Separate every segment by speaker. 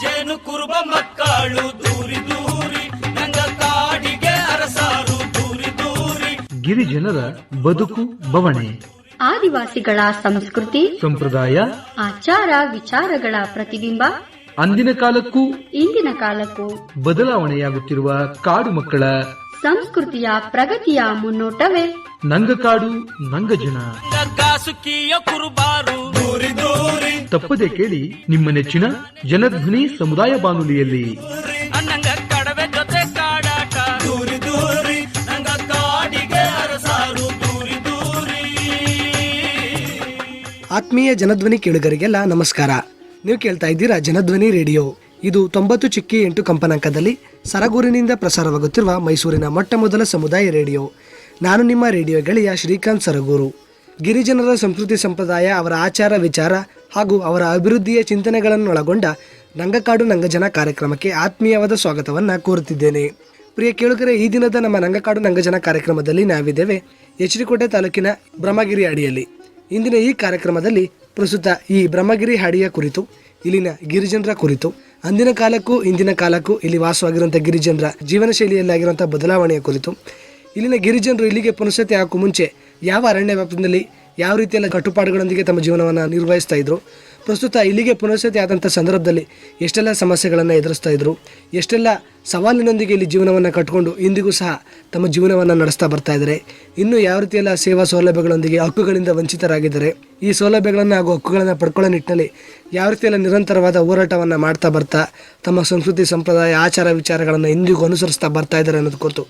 Speaker 1: ಜೇನು ಕುರುಬ ಮಕ್ಕಳು ದೂರಿ ದೂರಿ ನಂಗ ಕಾಡಿಗೆ ಅರಸಾರು ದೂರಿ ದೂರಿ.
Speaker 2: ಗಿರಿಜನರ ಬದುಕು ಬವಣೆ.
Speaker 3: ಆದಿವಾಸಿಗಳ ಸಂಸ್ಕೃತಿ
Speaker 2: ಸಂಪ್ರದಾಯ
Speaker 3: ಆಚಾರ ವಿಚಾರಗಳ ಪ್ರತಿಬಿಂಬ
Speaker 2: ಅಂದಿನ ಕಾಲಕ್ಕೂ
Speaker 3: ಇಂದಿನ ಕಾಲಕ್ಕೂ
Speaker 2: ಬದಲಾವಣೆಯಾಗುತ್ತಿರುವ ಕಾಡು ಮಕ್ಕಳ
Speaker 3: ಸಂಸ್ಕೃತಿಯ ಪ್ರಗತಿಯ ಮುನ್ನೋಟವೇ.
Speaker 2: ನಂಗಕಾಡು ನಂಗಜನ
Speaker 1: ಕಾಸುಕಿಯ ಕುರುಬಾರು
Speaker 2: ತಪ್ಪದೆ ಕೇಳಿ ನಿಮ್ಮ ನೆಚ್ಚಿನ ಜನಧ್ವನಿ ಸಮುದಾಯ ಬಾನುಲಿಯಲ್ಲಿ.
Speaker 1: ಅನ್ನಂಗ ಕಡವೆ ಜೊತೆ ಕಾಡಾಟ ದೂರಿ ದೂರಿ ನಂಗ ಕಾಡಿಗೆ ಅರಸಾರು ದೂರಿ ದೂರಿ
Speaker 4: ಆತ್ಮೀಯ ಜನಧ್ವನಿ ಕೇಳುಗರಿಗೆಲ್ಲ ನಮಸ್ಕಾರ. ನೀವು ಕೇಳ್ತಾ ಇದ್ದೀರಾ ಜನಧ್ವನಿ ರೇಡಿಯೋ. ಇದು ತೊಂಬತ್ತು ಚಿಕ್ಕಿ ಎಂಟು ಕಂಪನಾಂಕದಲ್ಲಿ ಸರಗೂರಿನಿಂದ ಪ್ರಸಾರವಾಗುತ್ತಿರುವ ಮೈಸೂರಿನ ಮೊಟ್ಟಮೊದಲ ಸಮುದಾಯ ರೇಡಿಯೋ. ನಾನು ನಿಮ್ಮ ರೇಡಿಯೋ ಗೆಳೆಯ ಶ್ರೀಕಾಂತ್ ಸರಗೂರು. ಗಿರಿಜನರ ಸಂಸ್ಕೃತಿ ಸಂಪ್ರದಾಯ, ಅವರ ಆಚಾರ ವಿಚಾರ ಹಾಗೂ ಅವರ ಅಭಿವೃದ್ಧಿಯ ಚಿಂತನೆಗಳನ್ನು ಒಳಗೊಂಡ ನಂಗಕಾಡು ನಂಗಜನ ಕಾರ್ಯಕ್ರಮಕ್ಕೆ ಆತ್ಮೀಯವಾದ ಸ್ವಾಗತವನ್ನು ಕೋರುತ್ತಿದ್ದೇನೆ. ಪ್ರಿಯ ಕೇಳುಗರೆ, ಈ ದಿನದ ನಮ್ಮ ನಂಗಕಾಡು ನಂಗಜನ ಕಾರ್ಯಕ್ರಮದಲ್ಲಿ ನಾವಿದ್ದೇವೆ ಹೆಚ್ರಿಕೋಟೆ ತಾಲೂಕಿನ ಬ್ರಹ್ಮಗಿರಿ ಅಡಿಯಲ್ಲಿ. ಇಂದಿನ ಈ ಕಾರ್ಯಕ್ರಮದಲ್ಲಿ ಪ್ರಸ್ತುತ ಈ ಬ್ರಹ್ಮಗಿರಿ ಹಾಡಿಯ ಕುರಿತು, ಇಲ್ಲಿನ ಗಿರಿಜನರ ಕುರಿತು ಅಂದಿನ ಕಾಲಕ್ಕೂ ಇಂದಿನ ಕಾಲಕ್ಕೂ ಇಲ್ಲಿ ವಾಸವಾಗಿರುವಂಥ ಗಿರಿಜನರ ಜೀವನ ಶೈಲಿಯಲ್ಲಿ ಆಗಿರುವಂಥ ಬದಲಾವಣೆಯ ಕುರಿತು. ಇಲ್ಲಿನ ಗಿರಿಜನರು ಇಲ್ಲಿಗೆ ಪುನಸತಿ ಹಾಕುವ ಮುಂಚೆ ಯಾವ ಅರಣ್ಯ ವ್ಯಾಪ್ತಿಯಲ್ಲಿ ಯಾವ ರೀತಿಯೆಲ್ಲ ಕಟ್ಟುಪಾಡುಗಳೊಂದಿಗೆ ತಮ್ಮ ಜೀವನವನ್ನು ನಿರ್ವಹಿಸ್ತಾ ಇದ್ರು? ಪ್ರಸ್ತುತ ಇಲ್ಲಿಗೆ ಪುನರ್ಸತಿ ಆದಂಥ ಸಂದರ್ಭದಲ್ಲಿ ಎಷ್ಟೆಲ್ಲ ಸಮಸ್ಯೆಗಳನ್ನು ಎದುರಿಸ್ತಾ ಇದ್ರು? ಎಷ್ಟೆಲ್ಲ ಸವಾಲಿನೊಂದಿಗೆ ಇಲ್ಲಿ ಜೀವನವನ್ನು ಕಟ್ಟಿಕೊಂಡು ಇಂದಿಗೂ ಸಹ ತಮ್ಮ ಜೀವನವನ್ನು ನಡೆಸ್ತಾ ಬರ್ತಾ ಇದ್ದಾರೆ. ಇನ್ನು ಯಾವ ರೀತಿಯೆಲ್ಲ ಸೇವಾ ಸೌಲಭ್ಯಗಳೊಂದಿಗೆ ಹಕ್ಕುಗಳಿಂದ ವಂಚಿತರಾಗಿದ್ದಾರೆ, ಈ ಸೌಲಭ್ಯಗಳನ್ನು ಹಾಗೂ ಹಕ್ಕುಗಳನ್ನು ಪಡ್ಕೊಳ್ಳೋ ನಿಟ್ಟಿನಲ್ಲಿ ಯಾವ ರೀತಿಯೆಲ್ಲ ನಿರಂತರವಾದ ಹೋರಾಟವನ್ನು ಮಾಡ್ತಾ ಬರ್ತಾ, ತಮ್ಮ ಸಂಸ್ಕೃತಿ, ಸಂಪ್ರದಾಯ, ಆಚಾರ ವಿಚಾರಗಳನ್ನು ಇಂದಿಗೂ ಅನುಸರಿಸ್ತಾ ಬರ್ತಾ ಇದ್ದಾರೆ ಅನ್ನೋದು ಕುರಿತು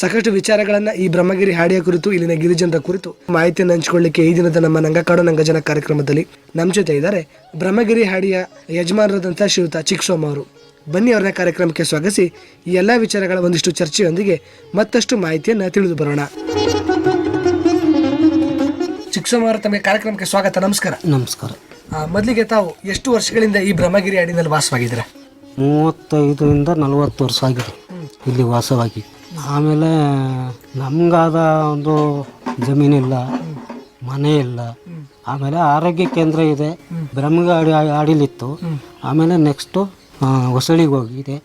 Speaker 4: ಸಾಕಷ್ಟು ವಿಚಾರಗಳನ್ನು ಈ ಬ್ರಹ್ಮಗಿರಿ ಹಾಡಿಯ ಕುರಿತು, ಇಲ್ಲಿನ ಗಿರಿಜನರ ಕುರಿತು ಮಾಹಿತಿಯನ್ನು ಹಂಚಿಕೊಳ್ಳಿಕ್ಕೆ ಈ ದಿನದ ನಮ್ಮ ನಂಗಕಾಡು ನಂಗಜನ ಕಾರ್ಯಕ್ರಮದಲ್ಲಿ ನಮ್ಮ ಜೊತೆ ಇದ್ದಾರೆ ಬ್ರಹ್ಮಗಿರಿ ಹಾಡಿಯ ಯಜಮಾನರಾದಂಥ ಶ್ರೀಯುತ ಚಿಕ್ಸೋಮ್ ಅವರು ಬನ್ನಿ ಅವರನ್ನ ಕಾರ್ಯಕ್ರಮಕ್ಕೆ ಸ್ವಾಗತಿಸಿ. ಈ ಎಲ್ಲ ವಿಚಾರಗಳ ಒಂದಿಷ್ಟು ಚರ್ಚೆಯೊಂದಿಗೆ ಮತ್ತಷ್ಟು ಮಾಹಿತಿಯನ್ನು ತಿಳಿದು ಬರೋಣ. ಚಿಕ್ಸೋಮ್ ತಮಗೆ ಕಾರ್ಯಕ್ರಮಕ್ಕೆ ಸ್ವಾಗತ ನಮಸ್ಕಾರ.
Speaker 5: ನಮಸ್ಕಾರ.
Speaker 4: ಮೊದಲಿಗೆ ತಾವು ಎಷ್ಟು ವರ್ಷಗಳಿಂದ ಈ ಬ್ರಹ್ಮಗಿರಿ ಹಾಡಿನಲ್ಲಿ ವಾಸವಾಗಿದ್ದೀರಾ?
Speaker 5: ಮೂವತ್ತೈದರಿಂದ ನಲವತ್ತು ವರ್ಷ ಆಗಿದೆ ಇಲ್ಲಿ ವಾಸವಾಗಿ. ಆಮೇಲೆ ನಮಗಾದ ಒಂದು ಜಮೀನಿಲ್ಲ ಮನೆ ಇಲ್ಲ. ಆಮೇಲೆ ಆರೋಗ್ಯ ಕೇಂದ್ರ ಇದೆ ಬ್ರಹ್ಮಗಾಡಿ ಆಡಿಲಿತ್ತು ಆಮೇಲೆ ನೆಕ್ಸ್ಟು ಹೊಸಳಿಗೆ ಹೋಗಿದೆ.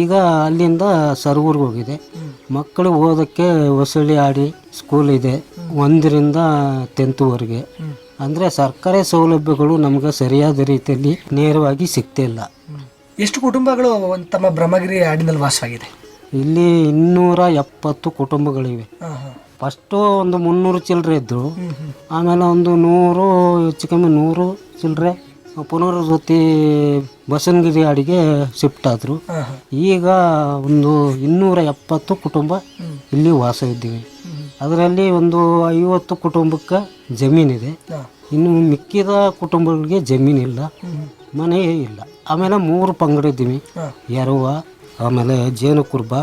Speaker 5: ಈಗ ಅಲ್ಲಿಂದ ಸರ್ವೂರ್ಗೆ ಹೋಗಿದೆ. ಮಕ್ಕಳು ಓದೋಕ್ಕೆ ಹೊಸಳಿ ಆಡಿ ಸ್ಕೂಲ್ ಇದೆ. ಒಂದರಿಂದ ಟೆಂತ್ವರೆಗೆ ಅಂದರೆ ಸರ್ಕಾರಿ ಸೌಲಭ್ಯಗಳು ನಮ್ಗೆ ಸರಿಯಾದ ರೀತಿಯಲ್ಲಿ ನೇರವಾಗಿ ಸಿಗ್ತಿಲ್ಲ
Speaker 4: ಎಷ್ಟು ಕುಟುಂಬಗಳು ತಮ್ಮ ಬ್ರಹ್ಮಗಿರಿ ಹಾಡಿನಲ್ಲಿ ವಾಸವಾಗಿದೆ
Speaker 5: ಇಲ್ಲಿ ಇನ್ನೂರ ಎಪ್ಪತ್ತು ಕುಟುಂಬಗಳಿವೆ. ಫಸ್ಟು ಒಂದು ಮುನ್ನೂರು ಚಿಲ್ಲರೆ ಇದ್ದರು ಆಮೇಲೆ ಒಂದು ನೂರು ಹೆಚ್ಚು ಕಮ್ಮಿ ನೂರು ಚಿಲ್ಲರೆ ಪುನರ್ವಸತಿ ಬಸವನಗಿರಿ ಅಡಿಗೆ ಶಿಫ್ಟ್ ಆದರು. ಈಗ ಒಂದು ಇನ್ನೂರ ಎಪ್ಪತ್ತು ಕುಟುಂಬ ಇಲ್ಲಿ ವಾಸ ಇದ್ದೀವಿ. ಅದರಲ್ಲಿ ಒಂದು ಐವತ್ತು ಕುಟುಂಬಕ್ಕೆ ಜಮೀನಿದೆ. ಇನ್ನು ಮಿಕ್ಕಿದ ಕುಟುಂಬಗಳಿಗೆ ಜಮೀನಿಲ್ಲ ಮನೆ ಇಲ್ಲ. ಆಮೇಲೆ ಮೂರು ಪಂಗಡ ಇದ್ದೀವಿ. ಎರವ ಆಮೇಲೆ ಜೇನು ಕುರುಬ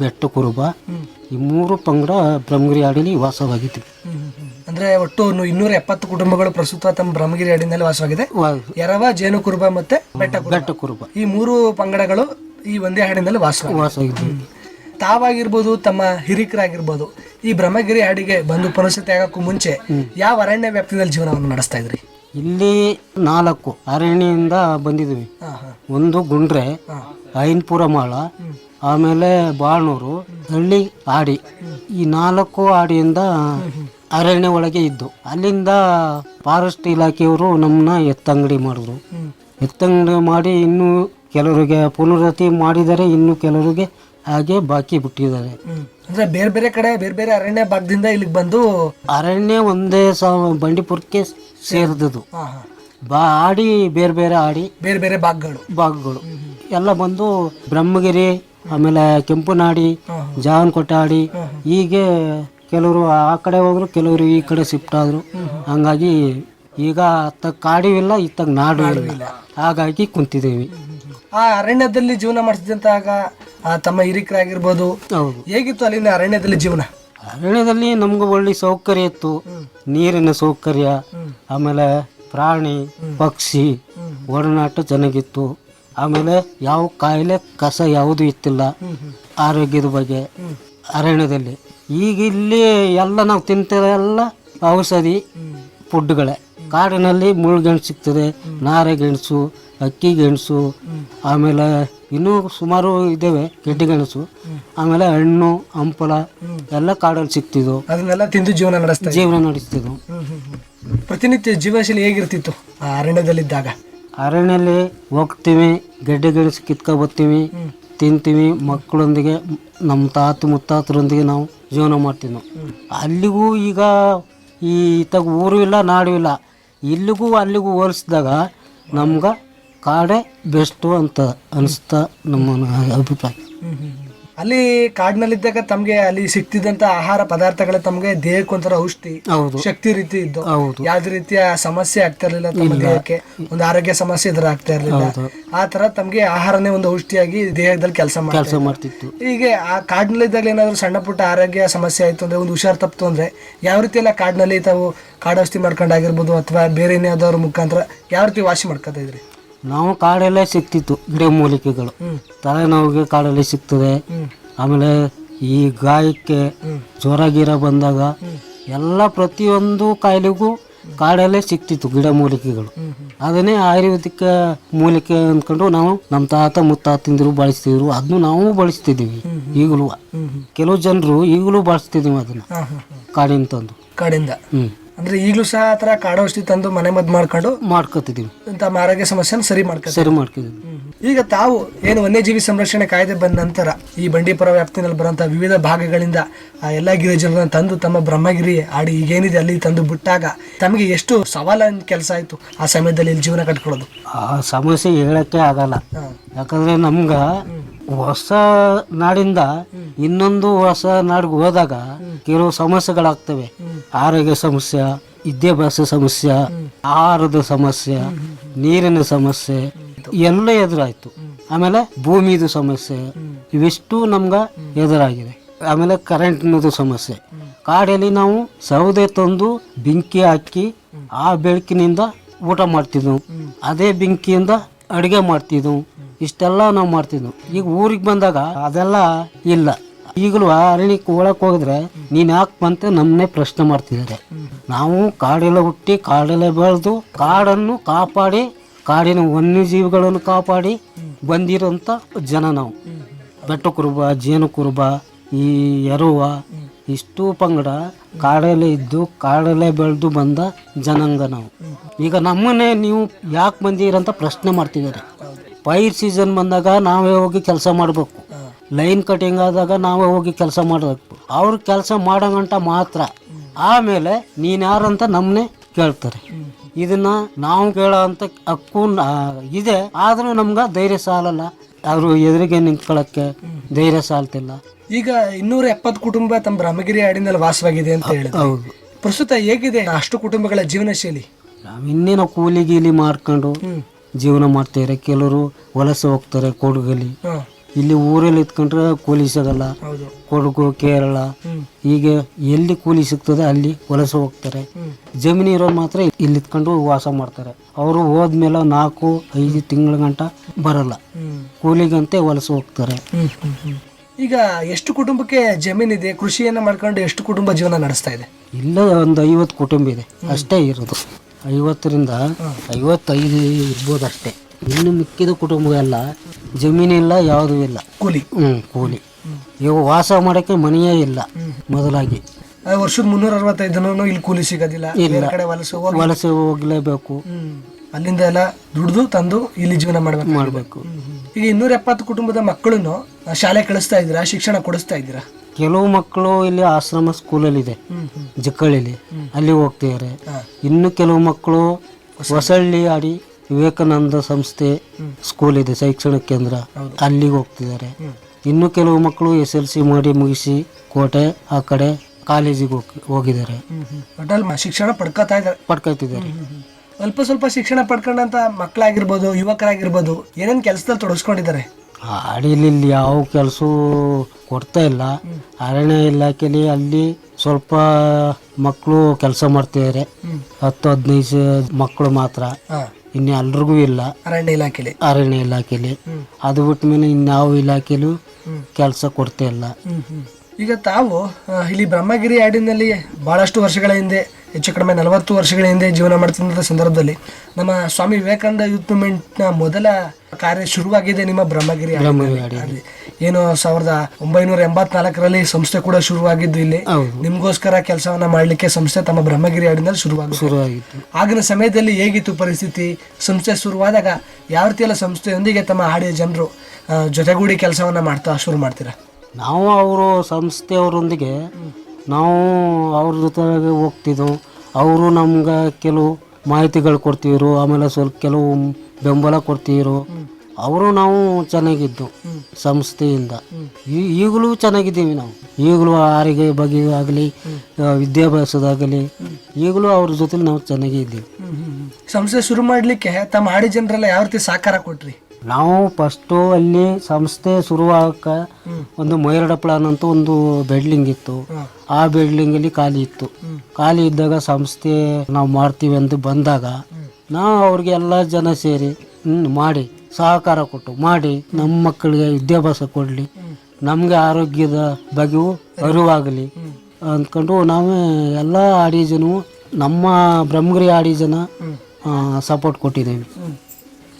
Speaker 5: ಬೆಟ್ಟ ಕುರುಬ ಈ ಮೂರು ಪಂಗಡ ಬ್ರಹ್ಮಗಿರಿ ಆಡಿಲಿ ವಾಸವಾಗಿದ್ದೀವಿ
Speaker 4: ಅಂದ್ರೆ ಒಟ್ಟು ಇನ್ನೂರ ಎಪ್ಪತ್ತು ಕುಟುಂಬಗಳು ಪ್ರಸ್ತುತ ತಮ್ಮ ಬ್ರಹ್ಮಗಿರಿ ಅಡಿನಲ್ಲಿ ವಾಸವಾಗಿದೆ. ಎರವ ಜೇನು ಕುರುಬ ಮತ್ತೆ ಬೆಟ್ಟ ಕುರುಬ.
Speaker 5: ಬೆಟ್ಟ ಕುರುಬ
Speaker 4: ಈ ಮೂರು ಪಂಗಡಗಳು ಈ ಒಂದೇ ಹಾಡಿನಲ್ಲಿ ವಾಸ
Speaker 5: ವಾಸವಾಗಿದ್ದೀವಿ
Speaker 4: ತಾವಾಗಿರ್ಬೋದು ತಮ್ಮ ಹಿರಿಕರಾಗಿರ್ಬೋದು ಈ ಬ್ರಹ್ಮಗಿರಿ ಹಾಡಿಗೆ ಬಂದು ಪುನಸ್ಥಿತಿ ಆಗಕ್ಕೂ ಮುಂಚೆ ಯಾವ ಅರಣ್ಯ ವ್ಯಾಪ್ತಿಯಲ್ಲಿ ಜೀವನವನ್ನು ನಡೆಸ್ತಾ ಇದ್ರಿ?
Speaker 5: ಇಲ್ಲಿ ನಾಲ್ಕು ಅರಣ್ಯದಿಂದ
Speaker 4: ಹಾ
Speaker 5: ಒಂದು ಗುಂಡ್ರೆ ಐನ್ಪುರ ಮಾಳ ಆಮೇಲೆ ಬಾಳ್ನೂರು ಹಳ್ಳಿ ಆಡಿ. ಈ ನಾಲ್ಕು ಆಡಿಯಿಂದ ಅರಣ್ಯ ಒಳಗೆ ಇದ್ದು. ಅಲ್ಲಿಂದ ಫಾರೆಸ್ಟ್ ಇಲಾಖೆಯವರು ನಮ್ಮನ್ನ ಎತ್ತಂಗಡಿ ಮಾಡಿದ್ರು. ಎತ್ತಂಗಡಿ ಮಾಡಿ ಇನ್ನು ಕೆಲವರಿಗೆ ಪುನರ್ವತಿ ಮಾಡಿದರೆ ಇನ್ನು ಕೆಲವರಿಗೆ ಹಾಗೆ ಬಾಕಿ ಬಿಟ್ಟಿದ್ದಾರೆ.
Speaker 4: ಅಂದ್ರೆ ಬೇರೆ ಬೇರೆ ಕಡೆ ಬೇರೆ ಬೇರೆ ಅರಣ್ಯ ಭಾಗದಿಂದ ಇಲ್ಲಿಗೆ ಬಂದು
Speaker 5: ಅರಣ್ಯ ಒಂದೇ ಸ ಬಂಡೀಪುರಕ್ಕೆ ಸೇರಿದ್ದು
Speaker 4: ಹಾ ಹಾ.
Speaker 5: ಬಾ ಆಡಿ ಬೇರೆ ಬೇರೆ ಆಡಿ
Speaker 4: ಬೇರೆ ಬೇರೆ ಭಾಗಗಳು.
Speaker 5: ಭಾಗಗಳು. ಎಲ್ಲ ಬಂದು ಬ್ರಹ್ಮಗಿರಿ ಆಮೇಲೆ ಕೆಂಪುನಾಡಿ ಜಾವನಕೊಟ್ಟಾಡಿ ಹೀಗೆ ಕೆಲವರು ಆ ಕಡೆ ಹೋದ್ರು ಕೆಲವರು ಈ ಕಡೆ ಶಿಫ್ಟ್ ಆದ್ರು. ಹಂಗಾಗಿ ಈಗ ಅತ್ತ ಕಾಡು ಇಲ್ಲ ಇತ್ತಾಗ ನಾಡು ಇಲ್ಲ. ಹಾಗಾಗಿ ಕುಂತಿದ್ದೀವಿ.
Speaker 4: ಆ ಅರಣ್ಯದಲ್ಲಿ ಜೀವನ ಮಾಡಿಸಿದಂತಾಗ ಆ ತಮ್ಮ ಹಿರಿಕರಾಗಿರ್ಬೋದು.
Speaker 5: ಹೌದು.
Speaker 4: ಹೇಗಿತ್ತು ಅಲ್ಲಿನ ಅರಣ್ಯದಲ್ಲಿ ಜೀವನ?
Speaker 5: ಅರಣ್ಯದಲ್ಲಿ ನಮ್ಗೆ ಒಳ್ಳೆ ಸೌಕರ್ಯ ಇತ್ತು. ನೀರಿನ ಸೌಕರ್ಯ ಆಮೇಲೆ ಪ್ರಾಣಿ ಪಕ್ಷಿ ಒಡನಾಟ ಚೆನ್ನಾಗಿತ್ತು ಆಮೇಲೆ ಯಾವ ಕಾಯಿಲೆ ಕಸ ಯಾವುದು ಇತ್ತಿಲ್ಲ. ಆರೋಗ್ಯದ ಬಗ್ಗೆ ಅರಣ್ಯದಲ್ಲಿ. ಈಗ ಇಲ್ಲಿ ಎಲ್ಲ ನಾವು ತಿಂತಿರೋಲ್ಲ ಔಷಧಿ ಫುಡ್ಗಳೇ. ಕಾಡಿನಲ್ಲಿ ಮುಳ್ಳುಗೆಣಸು ಸಿಗ್ತದೆ ನಾರೆ ಗೆಣಸು ಅಕ್ಕಿ ಗೆಣಸು ಆಮೇಲೆ ಇನ್ನೂ ಸುಮಾರು ಇದ್ದಾವೆ ಗೆಡ್ಡೆ ಗೆಣಸು ಆಮೇಲೆ ಹಣ್ಣು ಹಂಪಲ ಎಲ್ಲ ಕಾಡಲ್ಲಿ ಸಿಗ್ತಿದ್ವು
Speaker 4: ಅದನ್ನೆಲ್ಲ ತಿಂದು ಜೀವನ ನಡೆಸ್ತಾ
Speaker 5: ಜೀವನ ನಡೆಸ್ತಿದ್ವು.
Speaker 4: ಪ್ರತಿನಿತ್ಯ ಜೀವಶೈಲಿ ಹೇಗಿರ್ತಿತ್ತು ಆ ಅರಣ್ಯದಲ್ಲಿದ್ದಾಗ?
Speaker 5: ಅರಣ್ಯಲ್ಲಿ ಹೋಗ್ತೀವಿ ಗೆಡ್ಡೆ ಗೆಣಸು ಕಿತ್ಕೊ ಬರ್ತೀವಿ ತಿಂತೀವಿ ಮಕ್ಕಳೊಂದಿಗೆ ನಮ್ಮ ತಾತ ಮುತ್ತಾತರೊಂದಿಗೆ ನಾವು ಜೀವನ ಮಾಡ್ತೀವಿ ನಾವು ಅಲ್ಲಿಗೂ ಈಗ ಈ ಇತ್ತಾಗ ಊರು ಇಲ್ಲ, ನಾಡು ಇಲ್ಲ. ಇಲ್ಲಿಗೂ ಅಲ್ಲಿಗೂ ಹೋಲಿಸಿದಾಗ ನಮ್ಗೆ ಕಾಡೇ ಬೆಸ್ಟು ಅಂತ ಅನಿಸ್ತಾ ನಮ್ಮ ಅಭಿಪ್ರಾಯ.
Speaker 4: ಅಲ್ಲಿ ಕಾಡಿನಲ್ಲಿದ್ದಾಗ ತಮ್ಗೆ ಅಲ್ಲಿ ಸಿಕ್ತಿದ್ದಂತ ಆಹಾರ ಪದಾರ್ಥಗಳ ತಮ್ಗೆ ದೇಹಕ್ಕೆ ಒಂಥರ ಔಷಧಿ ಶಕ್ತಿ ರೀತಿ ಇದ್ದು ಯಾವ್ದು ರೀತಿಯ ಸಮಸ್ಯೆ ಆಗ್ತಾ ಇರ್ಲಿಲ್ಲ ತಮ್ಮ ದೇಹಕ್ಕೆ. ಒಂದು ಆರೋಗ್ಯ ಸಮಸ್ಯೆ ಎದುರು ಆಗ್ತಾ ಇರ್ಲಿಲ್ಲ. ಆ ತರ ತಮ್ಗೆ ಆಹಾರನೇ ಒಂದು ಔಷಧಿಯಾಗಿ ದೇಹದಲ್ಲಿ ಕೆಲಸ
Speaker 5: ಮಾಡ್ತಿತ್ತು.
Speaker 4: ಹೀಗೆ ಆ ಕಾಡಿನಲ್ಲಿದ್ದಾಗ ಏನಾದ್ರು ಸಣ್ಣ ಪುಟ್ಟ ಆರೋಗ್ಯ ಸಮಸ್ಯೆ ಆಯ್ತು ಅಂದ್ರೆ ಒಂದು ಹುಷಾರ್ ತಪ್ಪಿತು ಅಂದ್ರೆ ಯಾವ ರೀತಿ ಎಲ್ಲ ಕಾಡಿನಲ್ಲಿ ತಾವು ಕಾಡೌಷಧಿ ಮಾಡ್ಕೊಂಡಾಗಿರ್ಬೋದು ಅಥವಾ ಬೇರೆ ಯಾವ್ದಾದ್ರು ಮುಖಾಂತರ ಯಾವ ರೀತಿ ವಾಸಿ ಮಾಡ್ಕೊತಾ ಇದ್ರಿ?
Speaker 5: ನಾವು ಕಾಡಲ್ಲೇ ಸಿಕ್ತಿತ್ತು ಗಿಡ ಮೂಲಿಕೆಗಳು. ತಲೆನೋವಿಗೆ ಕಾಡಲ್ಲಿ ಸಿಗ್ತದೆ. ಆಮೇಲೆ ಈ ಗಾಯಕ್ಕೆ ಜ್ವರ ಗಿರ ಬಂದಾಗ ಎಲ್ಲ ಪ್ರತಿಯೊಂದು ಕಾಯಿಲೆಗೂ ಕಾಡಲ್ಲೇ ಸಿಕ್ತಿತ್ತು ಗಿಡ ಮೂಲಿಕೆಗಳು. ಅದನ್ನೇ ಆಯುರ್ವೇದಿಕ ಮೂಲಿಕೆ ಅಂದ್ಕೊಂಡು ನಾವು ನಮ್ಮ ತಾತ ಮುತ್ತಾತಿಂದರು ಬಳಸ್ತಿದ್ರು. ಅದನ್ನು ನಾವು ಬಳಸ್ತಿದ್ದೀವಿ ಈಗಲೂ. ಕೆಲವು ಜನರು ಈಗಲೂ ಬಳಸ್ತಿದ್ದೀವಿ ಅದನ್ನ. ಕಾಡಿನ ತಂದು.
Speaker 4: ಕಾಡಿಂದ.
Speaker 5: ಹ್ಮ್.
Speaker 4: ಅಂದ್ರೆ ಈಗಲೂ ಸಹ ಆ ತರ ಕಾಡೌಷಧಿ ತಂದು ಮನೆ ಮದ್ದು ಮಾಡ್ಕೊಂಡು
Speaker 5: ಮಾಡ್ಕೋತಿದ್ದೀವಿ
Speaker 4: ತಮ್ಮ ಆರೋಗ್ಯ ಸಮಸ್ಯೆನ ಸರಿ ಮಾಡ್ಕೊತಾರೆ
Speaker 5: ಸರಿ ಮಾಡ್ತಿದ್ದೀವಿ
Speaker 4: ಈಗ ತಾವು ಏನು ವನ್ಯಜೀವಿ ಸಂರಕ್ಷಣೆ ಕಾಯ್ದೆ ಬಂದ ನಂತರ ಈ ಬಂಡೀಪುರ ವ್ಯಾಪ್ತಿನಲ್ಲಿ ಬರುವಂತಹ ವಿವಿಧ ಭಾಗಗಳಿಂದ ಆ ಎಲ್ಲ ಗಿರಿಜನರನ್ನ ತಂದು ತಮ್ಮ ಬ್ರಹ್ಮಗಿರಿ ಆಡಿ ಈಗೇನಿದೆ ಅಲ್ಲಿ ತಂದು ಬಿಟ್ಟಾಗ ತಮಗೆ ಎಷ್ಟು ಸವಾಲಿನ ಕೆಲಸ ಆಯ್ತು ಆ ಸಮಯದಲ್ಲಿ ಇಲ್ಲಿ ಜೀವನ ಕಟ್ಕೊಳ್ಳೋದು?
Speaker 5: ಆ ಸಮಸ್ಯೆ ಹೇಳಕ್ಕೆ ಆಗಲ್ಲ. ಯಾಕಂದ್ರೆ ನಮ್ಗ ಹೊಸ ನಾಡಿಂದ ಇನ್ನೊಂದು ಹೊಸ ನಾಡಿಗೆ ಹೋದಾಗ ಕೆಲವು ಸಮಸ್ಯೆಗಳಾಗ್ತವೆ. ಆರೋಗ್ಯ ಸಮಸ್ಯೆ, ವಿದ್ಯಾಭ್ಯಾಸ ಸಮಸ್ಯೆ, ಆಹಾರದ ಸಮಸ್ಯೆ, ನೀರಿನ ಸಮಸ್ಯೆ, ಎಲ್ಲ ಎದುರಾಯ್ತು. ಆಮೇಲೆ ಭೂಮಿದು ಸಮಸ್ಯೆ, ಇವಿಷ್ಟು ನಮ್ಗೆ ಎದುರಾಗಿದೆ. ಆಮೇಲೆ ಕರೆಂಟ್ನದು ಸಮಸ್ಯೆ. ಕಾಡಲ್ಲಿ ನಾವು ಸೌದೆ ತಂದು ಬೆಂಕಿ ಹಾಕಿ ಆ ಬೆಳಕಿನಿಂದ ಊಟ ಮಾಡ್ತಿದ್ವು ಅದೇ ಬೆಂಕಿಯಿಂದ ಅಡುಗೆ ಮಾಡ್ತಿದ್ವು ಇಷ್ಟೆಲ್ಲ ನಾವು ಮಾಡ್ತಿದ್ವು. ಈಗ ಊರಿಗೆ ಬಂದಾಗ ಅದೆಲ್ಲ ಇಲ್ಲ. ಈಗಲೂ ಅರಣ್ಯಕ್ಕೆ ಒಳಕ್ಕೆ ಹೋಗಿದ್ರೆ ನೀನು ಯಾಕೆ ಬಂತ ನಮ್ಮನ್ನೇ ಪ್ರಶ್ನೆ ಮಾಡ್ತಿದ್ದಾರೆ. ನಾವು ಕಾಡೆಲ್ಲ ಹುಟ್ಟಿ ಕಾಡೆಲ್ಲ ಬೆಳೆದು ಕಾಡನ್ನು ಕಾಪಾಡಿ ಕಾಡಿನ ವನ್ಯಜೀವಿಗಳನ್ನು ಕಾಪಾಡಿ ಬಂದಿರೋಂಥ ಜನ ನಾವು. ಬೆಟ್ಟ ಕುರುಬ ಜೇನು ಕುರುಬ ಈ ಎರುವ ಇಷ್ಟು ಪಂಗಡ ಕಾಡಲ್ಲೇ ಇದ್ದು ಕಾಡಲ್ಲೇ ಬೆಳೆದು ಬಂದ ಜನಾಂಗ ನಾವು. ಈಗ ನಮ್ಮನ್ನೇ ನೀವು ಯಾಕೆ ಬಂದಿರಂತ ಪ್ರಶ್ನೆ ಮಾಡ್ತಿದ್ದಾರೆ. ಪೈರ್ ಸೀಸನ್ ಬಂದಾಗ ನಾವೇ ಹೋಗಿ ಕೆಲಸ ಮಾಡಬೇಕು. ಲೈನ್ ಕಟಿಂಗ್ ಆದಾಗ ನಾವೇ ಹೋಗಿ ಕೆಲಸ ಮಾಡಬೇಕು. ಅವ್ರ ಕೆಲಸ ಮಾಡೋಂಗಂಟ ಮಾತ್ರ. ಆಮೇಲೆ ನೀನು ಯಾರಂತ ನಮ್ಮನ್ನೇ ಕೇಳ್ತಾರೆ. ಇದನ್ನ ನಾವು ಕೇಳೋ ಅಂತ ಹಕ್ಕು ಇದೆ. ಆದರೂ ನಮ್ಗೆ ಧೈರ್ಯ ಸಾಲಲ್ಲ. ಅವರು ಎದುರಿಗೆ ನಿಂತ್ಕೊಳ್ಳೋಕ್ಕೆ ಧೈರ್ಯ ಸಾಲ್ತಿಲ್ಲ.
Speaker 4: ಈಗ ಇನ್ನೂರ ಎಪ್ಪತ್ತು ಕುಟುಂಬ ತಮ್ಮ ಬ್ರಹ್ಮಗಿರಿ ಹಾಡಿನಲ್ಲಿ ವಾಸವಾಗಿದೆ ಅಂತ ಹೇಳಿದ್ರು.
Speaker 5: ಹೌದು.
Speaker 4: ಪ್ರಸ್ತುತ ಹೇಗಿದೆ ಅಷ್ಟು ಕುಟುಂಬಗಳ ಜೀವನ ಶೈಲಿ
Speaker 5: ಇನ್ನೇನೋ ಕೂಲಿ ಗೀಲಿ ಮಾಡ್ಕೊಂಡು ಜೀವನ ಮಾಡ್ತಾರೆ. ಕೆಲವರು ವಲಸೆ ಹೋಗ್ತಾರೆ ಕೊಡಗಲ್ಲಿ. ಇಲ್ಲಿ ಊರಲ್ಲಿ ಇತ್ಕೊಂಡ್ರೆ ಕೂಲಿ ಸಿಗಲ್ಲ ಕೊಡಗು ಕೇರಳ. ಹೀಗೆ ಎಲ್ಲಿ ಕೂಲಿ ಸಿಗ್ತದೆ ಅಲ್ಲಿ ವಲಸೆ ಹೋಗ್ತಾರೆ. ಜಮೀನು ಇರೋರು ಮಾತ್ರ ಇಲ್ಲಿ ಇತ್ಕೊಂಡು ವಾಸ ಮಾಡ್ತಾರೆ. ಅವರು ಹೋದ್ಮೇಲೆ ನಾಲ್ಕು ಐದು ತಿಂಗಳ ಗಂಟ ಬರಲ್ಲ. ಕೂಲಿಗಂತೆ ವಲಸೆ ಹೋಗ್ತಾರೆ.
Speaker 4: ಈಗ ಎಷ್ಟು ಕುಟುಂಬಕ್ಕೆ ಜಮೀನಿದೆ ಕೃಷಿಯನ್ನ ಮಾಡ್ಕೊಂಡು ಎಷ್ಟು ಕುಟುಂಬ ಜೀವನ ನಡೆಸ್ತಾ ಇದೆ?
Speaker 5: ಇಲ್ಲ ಒಂದು ಐವತ್ತು ಕುಟುಂಬ ಇದೆ. ಅಷ್ಟೇ ಇರೋದು. ಐವತ್ತರಿಂದ ಐವತ್ತೈದು ಇರ್ಬೋದು ಅಷ್ಟೇ ಇನ್ನು ಮಿಕ್ಕಿದ ಕುಟುಂಬ ಎಲ್ಲ ಜಮೀನಿಲ್ಲ ಯಾವುದೂ ಇಲ್ಲ.
Speaker 4: ಕೂಲಿ.
Speaker 5: ಹ್ಞೂ ಕೂಲಿ. ಇವಾಗ ವಾಸ ಮಾಡೋಕ್ಕೆ ಮನೆಯೇ ಇಲ್ಲ ಮೊದಲಾಗಿ.
Speaker 4: ಆ, ವರ್ಷದ ಮುನ್ನೂರ ಅರವತ್ತೈದು ಇಲ್ಲಿ ಕೂಲಿ ಸಿಗೋದಿಲ್ಲ. ಬೇರೆ ಕಡೆ ವಲಸೆ ಹೋಗಿ.
Speaker 5: ವಲಸೆ ಹೋಗ್ಲೇಬೇಕು.
Speaker 4: ಅಲ್ಲಿಂದ ಎಲ್ಲ ದುಡ್ದು ತಂದು ಇಲ್ಲಿ ಜೀವನ ಮಾಡಬೇಕು.
Speaker 5: ಮಾಡಬೇಕು.
Speaker 4: ಈಗ ಇನ್ನೂರ ಎಪ್ಪತ್ತು ಕುಟುಂಬದ ಮಕ್ಕಳನ್ನು ಶಾಲೆ ಕಳಿಸ್ತಾ ಇದ್ದೀರಾ ಶಿಕ್ಷಣ ಕೊಡಿಸ್ತಾ ಇದ್ದೀರಾ?
Speaker 5: ಕೆಲವು ಮಕ್ಕಳು ಇಲ್ಲಿ ಆಶ್ರಮ ಸ್ಕೂಲಲ್ಲಿದೆ. ಜಕ್ಕಳ್ಳಿಲಿ. ಅಲ್ಲಿ ಹೋಗ್ತಿದ್ದಾರೆ. ಇನ್ನು ಕೆಲವು ಮಕ್ಕಳು ಹೊಸಳ್ಳಿ ಆಡಿ ವಿವೇಕಾನಂದ ಸಂಸ್ಥೆ ಸ್ಕೂಲ್ ಇದೆ ಶೈಕ್ಷಣಿಕ ಕೇಂದ್ರ. ಅಲ್ಲಿಗೆ ಹೋಗ್ತಿದ್ದಾರೆ ಇನ್ನು ಕೆಲವು ಮಕ್ಕಳು ಎಸ್ ಎಲ್ ಸಿ ಮಾಡಿ ಮುಗಿಸಿ ಕೋಟೆ ಆ ಕಡೆ ಕಾಲೇಜಿಗೆ ಹೋಗಿ ಹೋಗಿದ್ದಾರೆ.
Speaker 4: ಒಟ್ಟಲ್ಲಿ ಶಿಕ್ಷಣ ಪಡ್ಕೋತಾ ಇದ್ದಾರೆ.
Speaker 5: ಪಡ್ಕೊತಿದ್ದಾರೆ.
Speaker 4: ಅಲ್ಪ ಸ್ವಲ್ಪ ಶಿಕ್ಷಣ ಪಡ್ಕೊಂಡಂತ ಮಕ್ಕಳಾಗಿರ್ಬೋದು ಯುವಕರಾಗಿರ್ಬೋದು ಏನೇನು ಕೆಲಸದಲ್ಲಿ ತೊಡಗಿಸ್ಕೊಂಡಿದ್ದಾರೆ?
Speaker 5: ಇಲ್ಲಿ ಯಾವ ಕೆಲಸ ಕೊಡ್ತಾ ಇಲ್ಲ. ಅರಣ್ಯ ಇಲಾಖೆಯಲ್ಲಿ ಅಲ್ಲಿ ಸ್ವಲ್ಪ ಮಕ್ಕಳು ಕೆಲಸ ಮಾಡ್ತಿದ್ದಾರೆ ಹತ್ತು ಹದಿನೈದು ಮಕ್ಕಳು ಮಾತ್ರ. ಇನ್ನು ಎಲ್ರಿಗೂ ಇಲ್ಲ.
Speaker 4: ಅರಣ್ಯ ಇಲಾಖೆಲಿ.
Speaker 5: ಅರಣ್ಯ ಇಲಾಖೆಲಿ. ಅದು ಬಿಟ್ಟ ಮೇಲೆ ಇನ್ಯಾವ ಇಲಾಖೆಲೂ ಕೆಲಸ ಕೊಡ್ತಾ ಇಲ್ಲ.
Speaker 4: ಈಗ ತಾವು ಇಲ್ಲಿ ಬ್ರಹ್ಮಗಿರಿ ಆಡಿನಲ್ಲಿ ಬಹಳಷ್ಟು ವರ್ಷಗಳ ಹಿಂದೆ ಹೆಚ್ಚು ಕಡಿಮೆ ನಲವತ್ತು ವರ್ಷಗಳ ಹಿಂದೆ ಜೀವನ ಮಾಡ್ತಿದ್ದ ಸಂದರ್ಭದಲ್ಲಿ ನಮ್ಮ ಸ್ವಾಮಿ ವಿವೇಕಾನಂದ ಯೂತ್ ಮೂವ್ಮೆಂಟ್ನ ಮೊದಲ ಕಾರ್ಯ ಶುರುವಾಗಿದೆ ನಿಮ್ಮ ಬ್ರಹ್ಮಗಿರಿ. ಏನು ಸಾವಿರದ ಒಂಬೈನೂರ ಎಂಬತ್ನಾಲ್ಕರಲ್ಲಿ ಸಂಸ್ಥೆ ಕೂಡ ಶುರುವಾಗಿದ್ದು ಇಲ್ಲಿ. ನಿಮ್ಗೋಸ್ಕರ ಕೆಲಸವನ್ನ ಮಾಡ್ಲಿಕ್ಕೆ ಸಂಸ್ಥೆ ತಮ್ಮ ಬ್ರಹ್ಮಗಿರಿ ಆಡಿನಲ್ಲಿ ಶುರುವಾಗಿತ್ತು. ಆಗಿನ ಸಮಯದಲ್ಲಿ ಹೇಗಿತ್ತು ಪರಿಸ್ಥಿತಿ? ಸಂಸ್ಥೆ ಶುರುವಾದಾಗ ಯಾವ ರೀತಿಯಲ್ಲ ಸಂಸ್ಥೆಯೊಂದಿಗೆ ತಮ್ಮ ಆಡಿಯ ಜನರು ಜೊತೆಗೂಡಿ ಕೆಲಸವನ್ನ ಮಾಡ್ತಾ ಶುರು ಮಾಡ್ತೀರಾ?
Speaker 5: ನಾವು ಅವರು ಸಂಸ್ಥೆಯವರೊಂದಿಗೆ ನಾವು ಅವ್ರ ಜೊತೆಗೆ ಹೋಗ್ತಿದ್ದೆವು ಅವರು ನಮ್ಗೆ ಕೆಲವು ಮಾಹಿತಿಗಳು ಕೊಡ್ತಿದ್ರು. ಆಮೇಲೆ ಸ್ವಲ್ಪ ಕೆಲವು ಬೆಂಬಲ ಕೊಡ್ತಿದ್ರು. ಅವರು ನಾವು ಚೆನ್ನಾಗಿದ್ದು ಸಂಸ್ಥೆಯಿಂದ. ಈಗಲೂ ಚೆನ್ನಾಗಿದ್ದೀವಿ ನಾವು. ಈಗಲೂ ಆರೋಗ್ಯ ಬಗ್ಗೆ ಆಗಲಿ ವಿದ್ಯಾಭ್ಯಾಸದಾಗಲಿ, ಈಗಲೂ ಅವ್ರ ಜೊತೆ ನಾವು ಚೆನ್ನಾಗೇ ಇದ್ದೀವಿ
Speaker 4: ಸಂಸ್ಥೆ ಶುರು ಮಾಡಲಿಕ್ಕೆ ತಮ್ಮ ಹಾಡಿ ಜನರೆಲ್ಲ ಯಾವ ರೀತಿ ಸಹಕಾರ ಕೊಟ್ರಿ?
Speaker 5: ನಾವು ಫಸ್ಟು ಅಲ್ಲಿ ಸಂಸ್ಥೆ ಶುರುವಾಗಕ್ಕ ಒಂದು ಮೊಯರಡ ಪ್ಲಾನ್ ಅಂತ ಒಂದು ಬೆಡ್ಲಿಂಗ್ ಇತ್ತು. ಆ ಬೆಡ್ಲಿಂಗಲ್ಲಿ ಅಲ್ಲಿ ಖಾಲಿ ಇತ್ತು. ಖಾಲಿ ಇದ್ದಾಗ ಸಂಸ್ಥೆ ನಾವು ಮಾಡ್ತೀವಿ ಅಂತ ಬಂದಾಗ ನಾವು ಅವ್ರಿಗೆ ಎಲ್ಲ ಜನ ಸೇರಿ ಮಾಡಿ ಸಹಕಾರ ಕೊಟ್ಟು ಮಾಡಿ ನಮ್ಮ ಮಕ್ಕಳಿಗೆ ವಿದ್ಯಾಭ್ಯಾಸ ಕೊಡಲಿ. ನಮಗೆ ಆರೋಗ್ಯದ ಬಗ್ಗೆಯೂ ಅರಿವಾಗಲಿ ಅಂದ್ಕೊಂಡು ನಾವೇ ಎಲ್ಲ ಆಡಿ ಜನವು ನಮ್ಮ ಬ್ರಹ್ಮಗಿರಿ ಆಡಿ ಜನ ಸಪೋರ್ಟ್ ಕೊಟ್ಟಿದ್ದೀವಿ.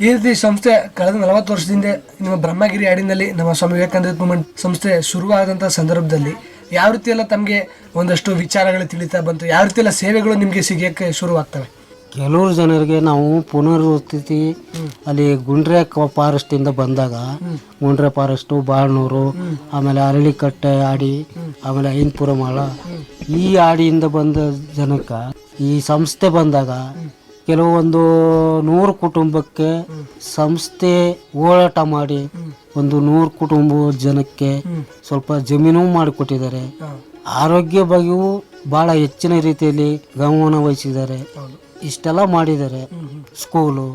Speaker 4: ಈ ರೀತಿ ಸಂಸ್ಥೆ ಕಳೆದ ನಲವತ್ತು ವರ್ಷದಿಂದ ನಿಮ್ಮ ಬ್ರಹ್ಮಗಿರಿ ಹಾಡಿನಲ್ಲಿ ನಮ್ಮ ಸ್ವಾಮಿ ವಿವೇಕಾನಂದ ಮೂವ್ಮೆಂಟ್ ಸಂಸ್ಥೆ ಶುರುವಾದಂಥ ಸಂದರ್ಭದಲ್ಲಿ ಯಾವ ರೀತಿ ಎಲ್ಲ ತಮಗೆ ಒಂದಷ್ಟು ವಿಚಾರಗಳು ತಿಳಿತಾ ಬಂತು? ಯಾವ ರೀತಿಯೆಲ್ಲ ಎಲ್ಲ ಸೇವೆಗಳು ನಿಮಗೆ ಸಿಗೋಕ್ಕೆ ಶುರುವಾಗ್ತವೆ?
Speaker 5: ಕೆಲವರು ಜನರಿಗೆ ನಾವು ಪುನರ್ವಸತಿ ಅಲ್ಲಿ ಗುಂಡ್ರೆ ಫಾರೆಸ್ಟ್ ಇಂದ ಬಂದಾಗ ಗುಂಡ್ರೆ ಫಾರೆಸ್ಟು ಬಾಳ್ನೂರು ಆಮೇಲೆ ಅರಳಿಕಟ್ಟೆ ಆಡಿ ಆಮೇಲೆ ಐನ್ಪುರ ಮಾಳ ಈ ಆಡಿಯಿಂದ ಬಂದ ಜನಕ್ಕೆ ಈ ಸಂಸ್ಥೆ ಬಂದಾಗ ಕೆಲವೊಂದು ನೂರು ಕುಟುಂಬಕ್ಕೆ ಸಂಸ್ಥೆ ಹೋರಾಟ ಮಾಡಿ ಒಂದು ನೂರು ಕುಟುಂಬ ಜನಕ್ಕೆ ಸ್ವಲ್ಪ ಜಮೀನು ಮಾಡಿಕೊಟ್ಟಿದ್ದಾರೆ. ಆರೋಗ್ಯ ಬಗ್ಗೆಯೂ ಬಹಳ ಹೆಚ್ಚಿನ ರೀತಿಯಲ್ಲಿ ಗಮನ ವಹಿಸಿದ್ದಾರೆ. ಇಷ್ಟೆಲ್ಲ ಮಾಡಿದ್ದಾರೆ ಸ್ಕೂಲು.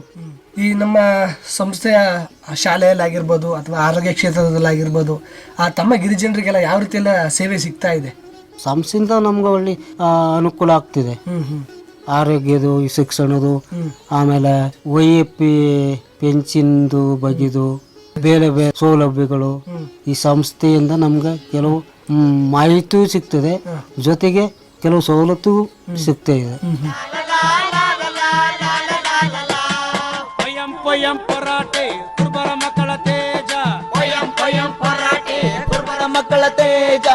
Speaker 4: ಈ ನಮ್ಮ ಸಂಸ್ಥೆಯ ಶಾಲೆಯಲ್ಲಾಗಿರ್ಬೋದು ಅಥವಾ ಆರೋಗ್ಯ ಕ್ಷೇತ್ರದಲ್ಲಾಗಿರ್ಬೋದು ಆ ತಮ್ಮ ಗಿರಿಜನರಿಗೆಲ್ಲ ಯಾವ ರೀತಿಯೆಲ್ಲ ಸೇವೆ ಸಿಗ್ತಾ ಇದೆ?
Speaker 5: ಸಂಸ್ಥೆಯಿಂದ ನಮ್ಗೆ ಒಳ್ಳೆ ಅನುಕೂಲ ಆಗ್ತಿದೆ. ಆರೋಗ್ಯದು ಈ ಶಿಕ್ಷಣದು ಆಮೇಲೆ ವೈ ಎ ಪಿ ಪೆನ್ಷನ್ದು ಬಗೆದು ಬೇರೆ ಬೇರೆ ಸೌಲಭ್ಯಗಳು ಈ ಸಂಸ್ಥೆಯಿಂದ ನಮ್ಗೆ ಕೆಲವು ಮಾಹಿತಿ ಮಾಹಿತಿಯೂ ಸಿಗ್ತದೆ. ಜೊತೆಗೆ ಕೆಲವು ಸವಲತ್ತು ಸಿಗ್ತಾ ಇದೆ.
Speaker 1: ಪಯಂ ಪಯಂ ಪರಾಟೆ ಕುರ್ಬರ ಮಕ್ಕಳ ತೇಜ.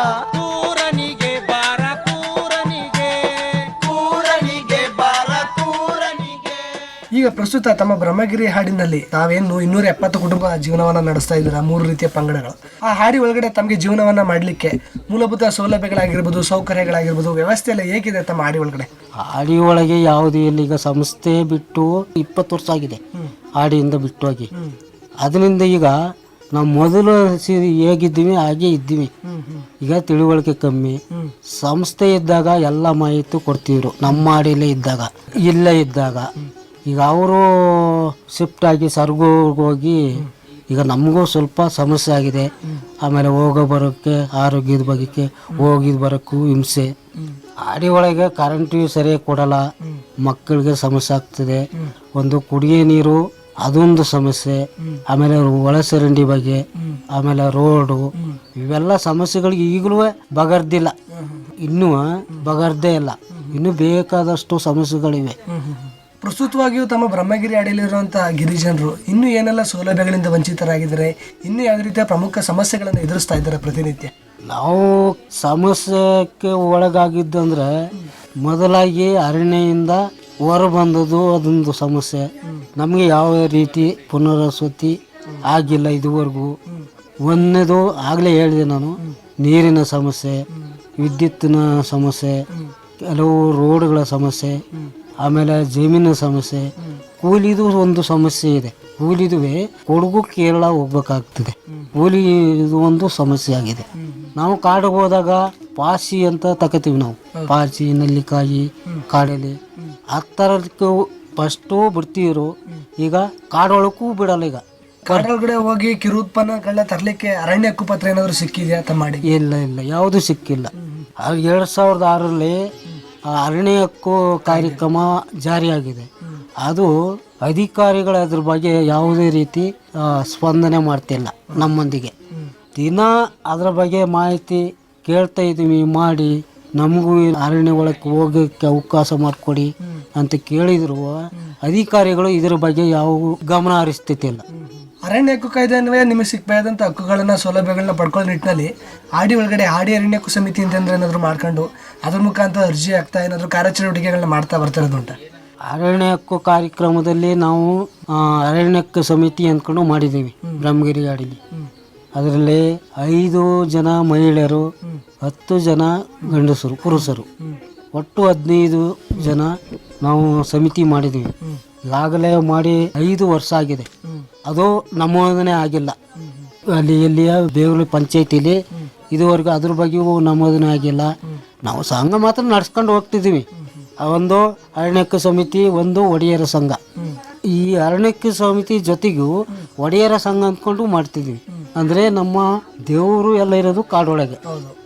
Speaker 4: ಈಗ ಪ್ರಸ್ತುತ ತಮ್ಮ ಬ್ರಹ್ಮಗಿರಿ ಹಾಡಿನಲ್ಲಿ ತಾವೇನು ಇನ್ನೂರ ಎಪ್ಪತ್ತು ಕುಟುಂಬ ಜೀವನವನ್ನ ನಡೆಸ್ತಾ ಇದ್ದೀರಾ? ಮೂರು ರೀತಿಯ ಪಂಗಡಗಳು. ಆ ಹಾಡಿ ಒಳಗಡೆ ತಮಗೆ ಜೀವನವನ್ನ ಮಾಡಲಿಕ್ಕೆ ಮೂಲಭೂತ ಸೌಲಭ್ಯಗಳಾಗಿರ್ಬೋದು ಸೌಕರ್ಯಗಳಾಗಿರ್ಬೋದು ವ್ಯವಸ್ಥೆ ಎಲ್ಲ ಹೇಗಿದೆ ತಮ್ಮ ಹಾಡಿ ಒಳಗಡೆ?
Speaker 5: ಹಾಡಿ ಒಳಗೆ ಯಾವುದೇ ಇಲ್ಲ ಈಗ ಸಂಸ್ಥೆ ಬಿಟ್ಟು ಇಪ್ಪತ್ತು ವರ್ಷ ಆಗಿದೆ. ಹಾಡಿಯಿಂದ ಬಿಟ್ಟು ಹೋಗಿ. ಅದರಿಂದ ಈಗ ನಾವು ಮೊದಲು ಹೇಗಿದ್ದೀವಿ ಹಾಗೆ ಇದ್ದೀವಿ. ಈಗ ತಿಳುವಳಿಕೆ ಕಮ್ಮಿ. ಸಂಸ್ಥೆ ಇದ್ದಾಗ ಎಲ್ಲ ಮಾಹಿತಿ ಕೊಡ್ತಿದ್ರು. ನಮ್ಮ ಆಡಿಲೇ ಇದ್ದಾಗ ಇಲ್ಲೇ ಇದ್ದಾಗ. ಈಗ ಅವರು ಶಿಫ್ಟ್ ಆಗಿ ಸರ್ಗೋಗಿ ಹೋಗಿ, ಈಗ ನಮಗೂ ಸ್ವಲ್ಪ ಸಮಸ್ಯೆ ಆಗಿದೆ. ಆಮೇಲೆ ಹೋಗೋ ಬರೋಕ್ಕೆ, ಆರೋಗ್ಯದ ಬಗ್ಗೆಕ್ಕೆ ಹೋಗಿದ್ ಬರೋಕ್ಕೂ ಹಿಂಸೆ. ಅಡಿ ಒಳಗೆ ಕರೆಂಟ್ ಸರಿಯಾಗಿ ಕೊಡಲ್ಲ. ಮಕ್ಕಳಿಗೆ ಸಮಸ್ಯೆ ಆಗ್ತದೆ. ಒಂದು ಕುಡಿಯೋ ನೀರು, ಅದೊಂದು ಸಮಸ್ಯೆ. ಆಮೇಲೆ ಒಳಚರಂಡಿ ಬಗ್ಗೆ, ಆಮೇಲೆ ರೋಡು. ಇವೆಲ್ಲ ಸಮಸ್ಯೆಗಳಿಗೆ ಈಗಲೂ ಬಗರ್ದಿಲ್ಲ. ಇನ್ನೂ ಬಗರ್ದೇ ಇಲ್ಲ. ಇನ್ನೂ ಬೇಕಾದಷ್ಟು ಸಮಸ್ಯೆಗಳಿವೆ.
Speaker 4: ಪ್ರಸ್ತುತವಾಗಿಯೂ ತಮ್ಮ ಬ್ರಹ್ಮಗಿರಿ ಅಡಿಯಲ್ಲಿರುವಂತಹ ಗಿರಿಜನರು ಇನ್ನೂ ಏನೆಲ್ಲ ಸೌಲಭ್ಯಗಳಿಂದ ವಂಚಿತರಾಗಿದ್ದಾರೆ, ಇನ್ನೂ ಯಾವ ರೀತಿಯ ಪ್ರಮುಖ ಸಮಸ್ಯೆಗಳನ್ನು ಎದುರಿಸ್ತಾ ಇದ್ದಾರೆ ಪ್ರತಿನಿತ್ಯ?
Speaker 5: ನಾವು ಸಮಸ್ಯೆಗೆ ಒಳಗಾಗಿದ್ದಂದ್ರೆ ಮೊದಲಾಗಿ ಅರಣ್ಯದಿಂದ ಹೊರ ಬಂದದ್ದು ಅದೊಂದು ಸಮಸ್ಯೆ. ನಮಗೆ ಯಾವ ರೀತಿ ಪುನರ್ವಸತಿ ಆಗಿಲ್ಲ ಇದುವರೆಗೂ. ಒಂದನೇದು ಆಗಲೇ ಹೇಳಿದೆ ನಾನು, ನೀರಿನ ಸಮಸ್ಯೆ, ವಿದ್ಯುತ್ತಿನ ಸಮಸ್ಯೆ, ಕೆಲವು ರೋಡ್ಗಳ ಸಮಸ್ಯೆ ಆಮೇಲೆ ಜಮೀನಿನ ಸಮಸ್ಯೆ. ಕೂಲಿದು ಒಂದು ಸಮಸ್ಯೆ ಇದೆ. ಕೂಲಿದುವೆ ಕೊಡಗು ಕೇರಳ ಹೋಗ್ಬೇಕಾಗ್ತದೆ. ಕೂಲಿ ಇದು ಒಂದು ಸಮಸ್ಯೆ ಆಗಿದೆ. ನಾವು ಕಾಡಿಗೆ ಹೋದಾಗ ಪಾಸಿ ಅಂತ ತಗೋತೀವಿ ನಾವು. ಪಾಸಿ ನೆಲ್ಲಿಕಾಯಿ ಕಾಡಲ್ಲಿ ಆ ಥರದಕ್ಕೆ ಫಸ್ಟು ಬಿಡ್ತಿದ್ರು ಈಗ ಕಾಡೊಳಕ್ಕೂ ಬಿಡಲ್ಲ ಈಗ.
Speaker 4: ಕಾಡೊಳಗಡೆ ಹೋಗಿ ಕಿರುತ್ಪನ್ನಗಳನ್ನ ತರಲಿಕ್ಕೆ ಅರಣ್ಯ ಹಕ್ಕುಪತ್ರ ಏನಾದರೂ ಸಿಕ್ಕಿದೆಯಾ ಅಂತ ಮಾಡಿ?
Speaker 5: ಇಲ್ಲ ಇಲ್ಲ. ಯಾವುದು ಸಿಕ್ಕಿಲ್ಲ. ಎರಡು ಸಾವಿರದ ಆರರಲ್ಲಿ ಆ ಅರಣ್ಯ ಹಕ್ಕು ಕಾರ್ಯಕ್ರಮ ಜಾರಿಯಾಗಿದೆ. ಅದು ಅಧಿಕಾರಿಗಳ ಅದ್ರ ಬಗ್ಗೆ ಯಾವುದೇ ರೀತಿ ಸ್ಪಂದನೆ ಮಾಡ್ತಿಲ್ಲ ನಮ್ಮೊಂದಿಗೆ. ದಿನ ಅದರ ಬಗ್ಗೆ ಮಾಹಿತಿ ಕೇಳ್ತಾ ಇದ್ದೀವಿ, ಮಾಡಿ ನಮಗೂ ಅರಣ್ಯ ಒಳಕ್ಕೆ ಹೋಗೋಕ್ಕೆ ಅವಕಾಶ ಮಾಡಿಕೊಡಿ ಅಂತ ಕೇಳಿದ್ರು. ಅಧಿಕಾರಿಗಳು ಇದ್ರ ಬಗ್ಗೆ ಯಾವ ಗಮನ ಹರಿಸ್ತಿಲ್ಲ
Speaker 4: ಅರಣ್ಯ ಹಕ್ಕು ಕಾಯ್ದೆ ಅನ್ವಯ ನಿಮಗೆ ಸಿಕ್ಕಬೇಕಾದಂಥ ಹಕ್ಕುಗಳನ್ನು ಸೌಲಭ್ಯಗಳನ್ನ ಪಡ್ಕೊಳ್ಳೋ ನಿಟ್ಟಿನಲ್ಲಿ ಆಡಿ ಒಳಗಡೆ ಆಡಿ ಅರಣ್ಯ ಹಕ್ಕು ಸಮಿತಿ ಅಂತಂದ್ರೆ ಏನಾದರೂ ಮಾಡ್ಕೊಂಡು ಅದ್ರ ಮುಖಾಂತರ ಅರ್ಜಿ ಆಗ್ತಾ ಏನಾದರೂ ಕಾರ್ಯಚಟುವಟಿಕೆಗಳನ್ನ ಮಾಡ್ತಾ ಬರ್ತಿರೋದುಂಟ
Speaker 5: ಅರಣ್ಯ ಹಕ್ಕು ಕಾರ್ಯಕ್ರಮದಲ್ಲಿ ನಾವು ಅರಣ್ಯ ಹಕ್ಕು ಸಮಿತಿ ಅಂದ್ಕೊಂಡು ಮಾಡಿದ್ದೀವಿ ಬ್ರಹ್ಮಗಿರಿ ಗಾಡಿಲಿ ಅದರಲ್ಲಿ ಐದು ಜನ ಮಹಿಳೆಯರು ಹತ್ತು ಜನ ಗಂಡಸರು ಪುರುಷರು. ಒಟ್ಟು ಹದಿನೈದು ಜನ ನಾವು ಸಮಿತಿ ಮಾಡಿದ್ದೀವಿ. ಈಗಾಗಲೇ ಮಾಡಿ ಐದು ವರ್ಷ ಆಗಿದೆ. ಅದು ನಮೋದನೆ ಆಗಿಲ್ಲ. ಅಲ್ಲಿ ಇಲ್ಲಿಯ ಬೇವಲಿ ಪಂಚಾಯತಿಲಿ ಇದುವರೆಗೂ ಅದ್ರ ಬಗ್ಗೆಯೂ ನಮೋದನೆ ಆಗಿಲ್ಲ. ನಾವು ಸಂಘ ಮಾತ್ರ ನಡ್ಸ್ಕೊಂಡು ಹೋಗ್ತಿದ್ದೀವಿ. ಒಂದು ಅರಣ್ಯಕ್ಕೆ ಸಮಿತಿ, ಒಂದು ಒಡೆಯರ ಸಂಘ. ಈ ಅರಣ್ಯಕ್ಕೆ ಸಮಿತಿ ಜೊತೆಗೂ ಒಡೆಯರ ಸಂಘ ಅಂದ್ಕೊಂಡು ಮಾಡ್ತಿದ್ವಿ ಅಂದ್ರೆ ನಮ್ಮ ದೇವರು ಎಲ್ಲ ಇರೋದು ಕಾಡೊಳಗೆ.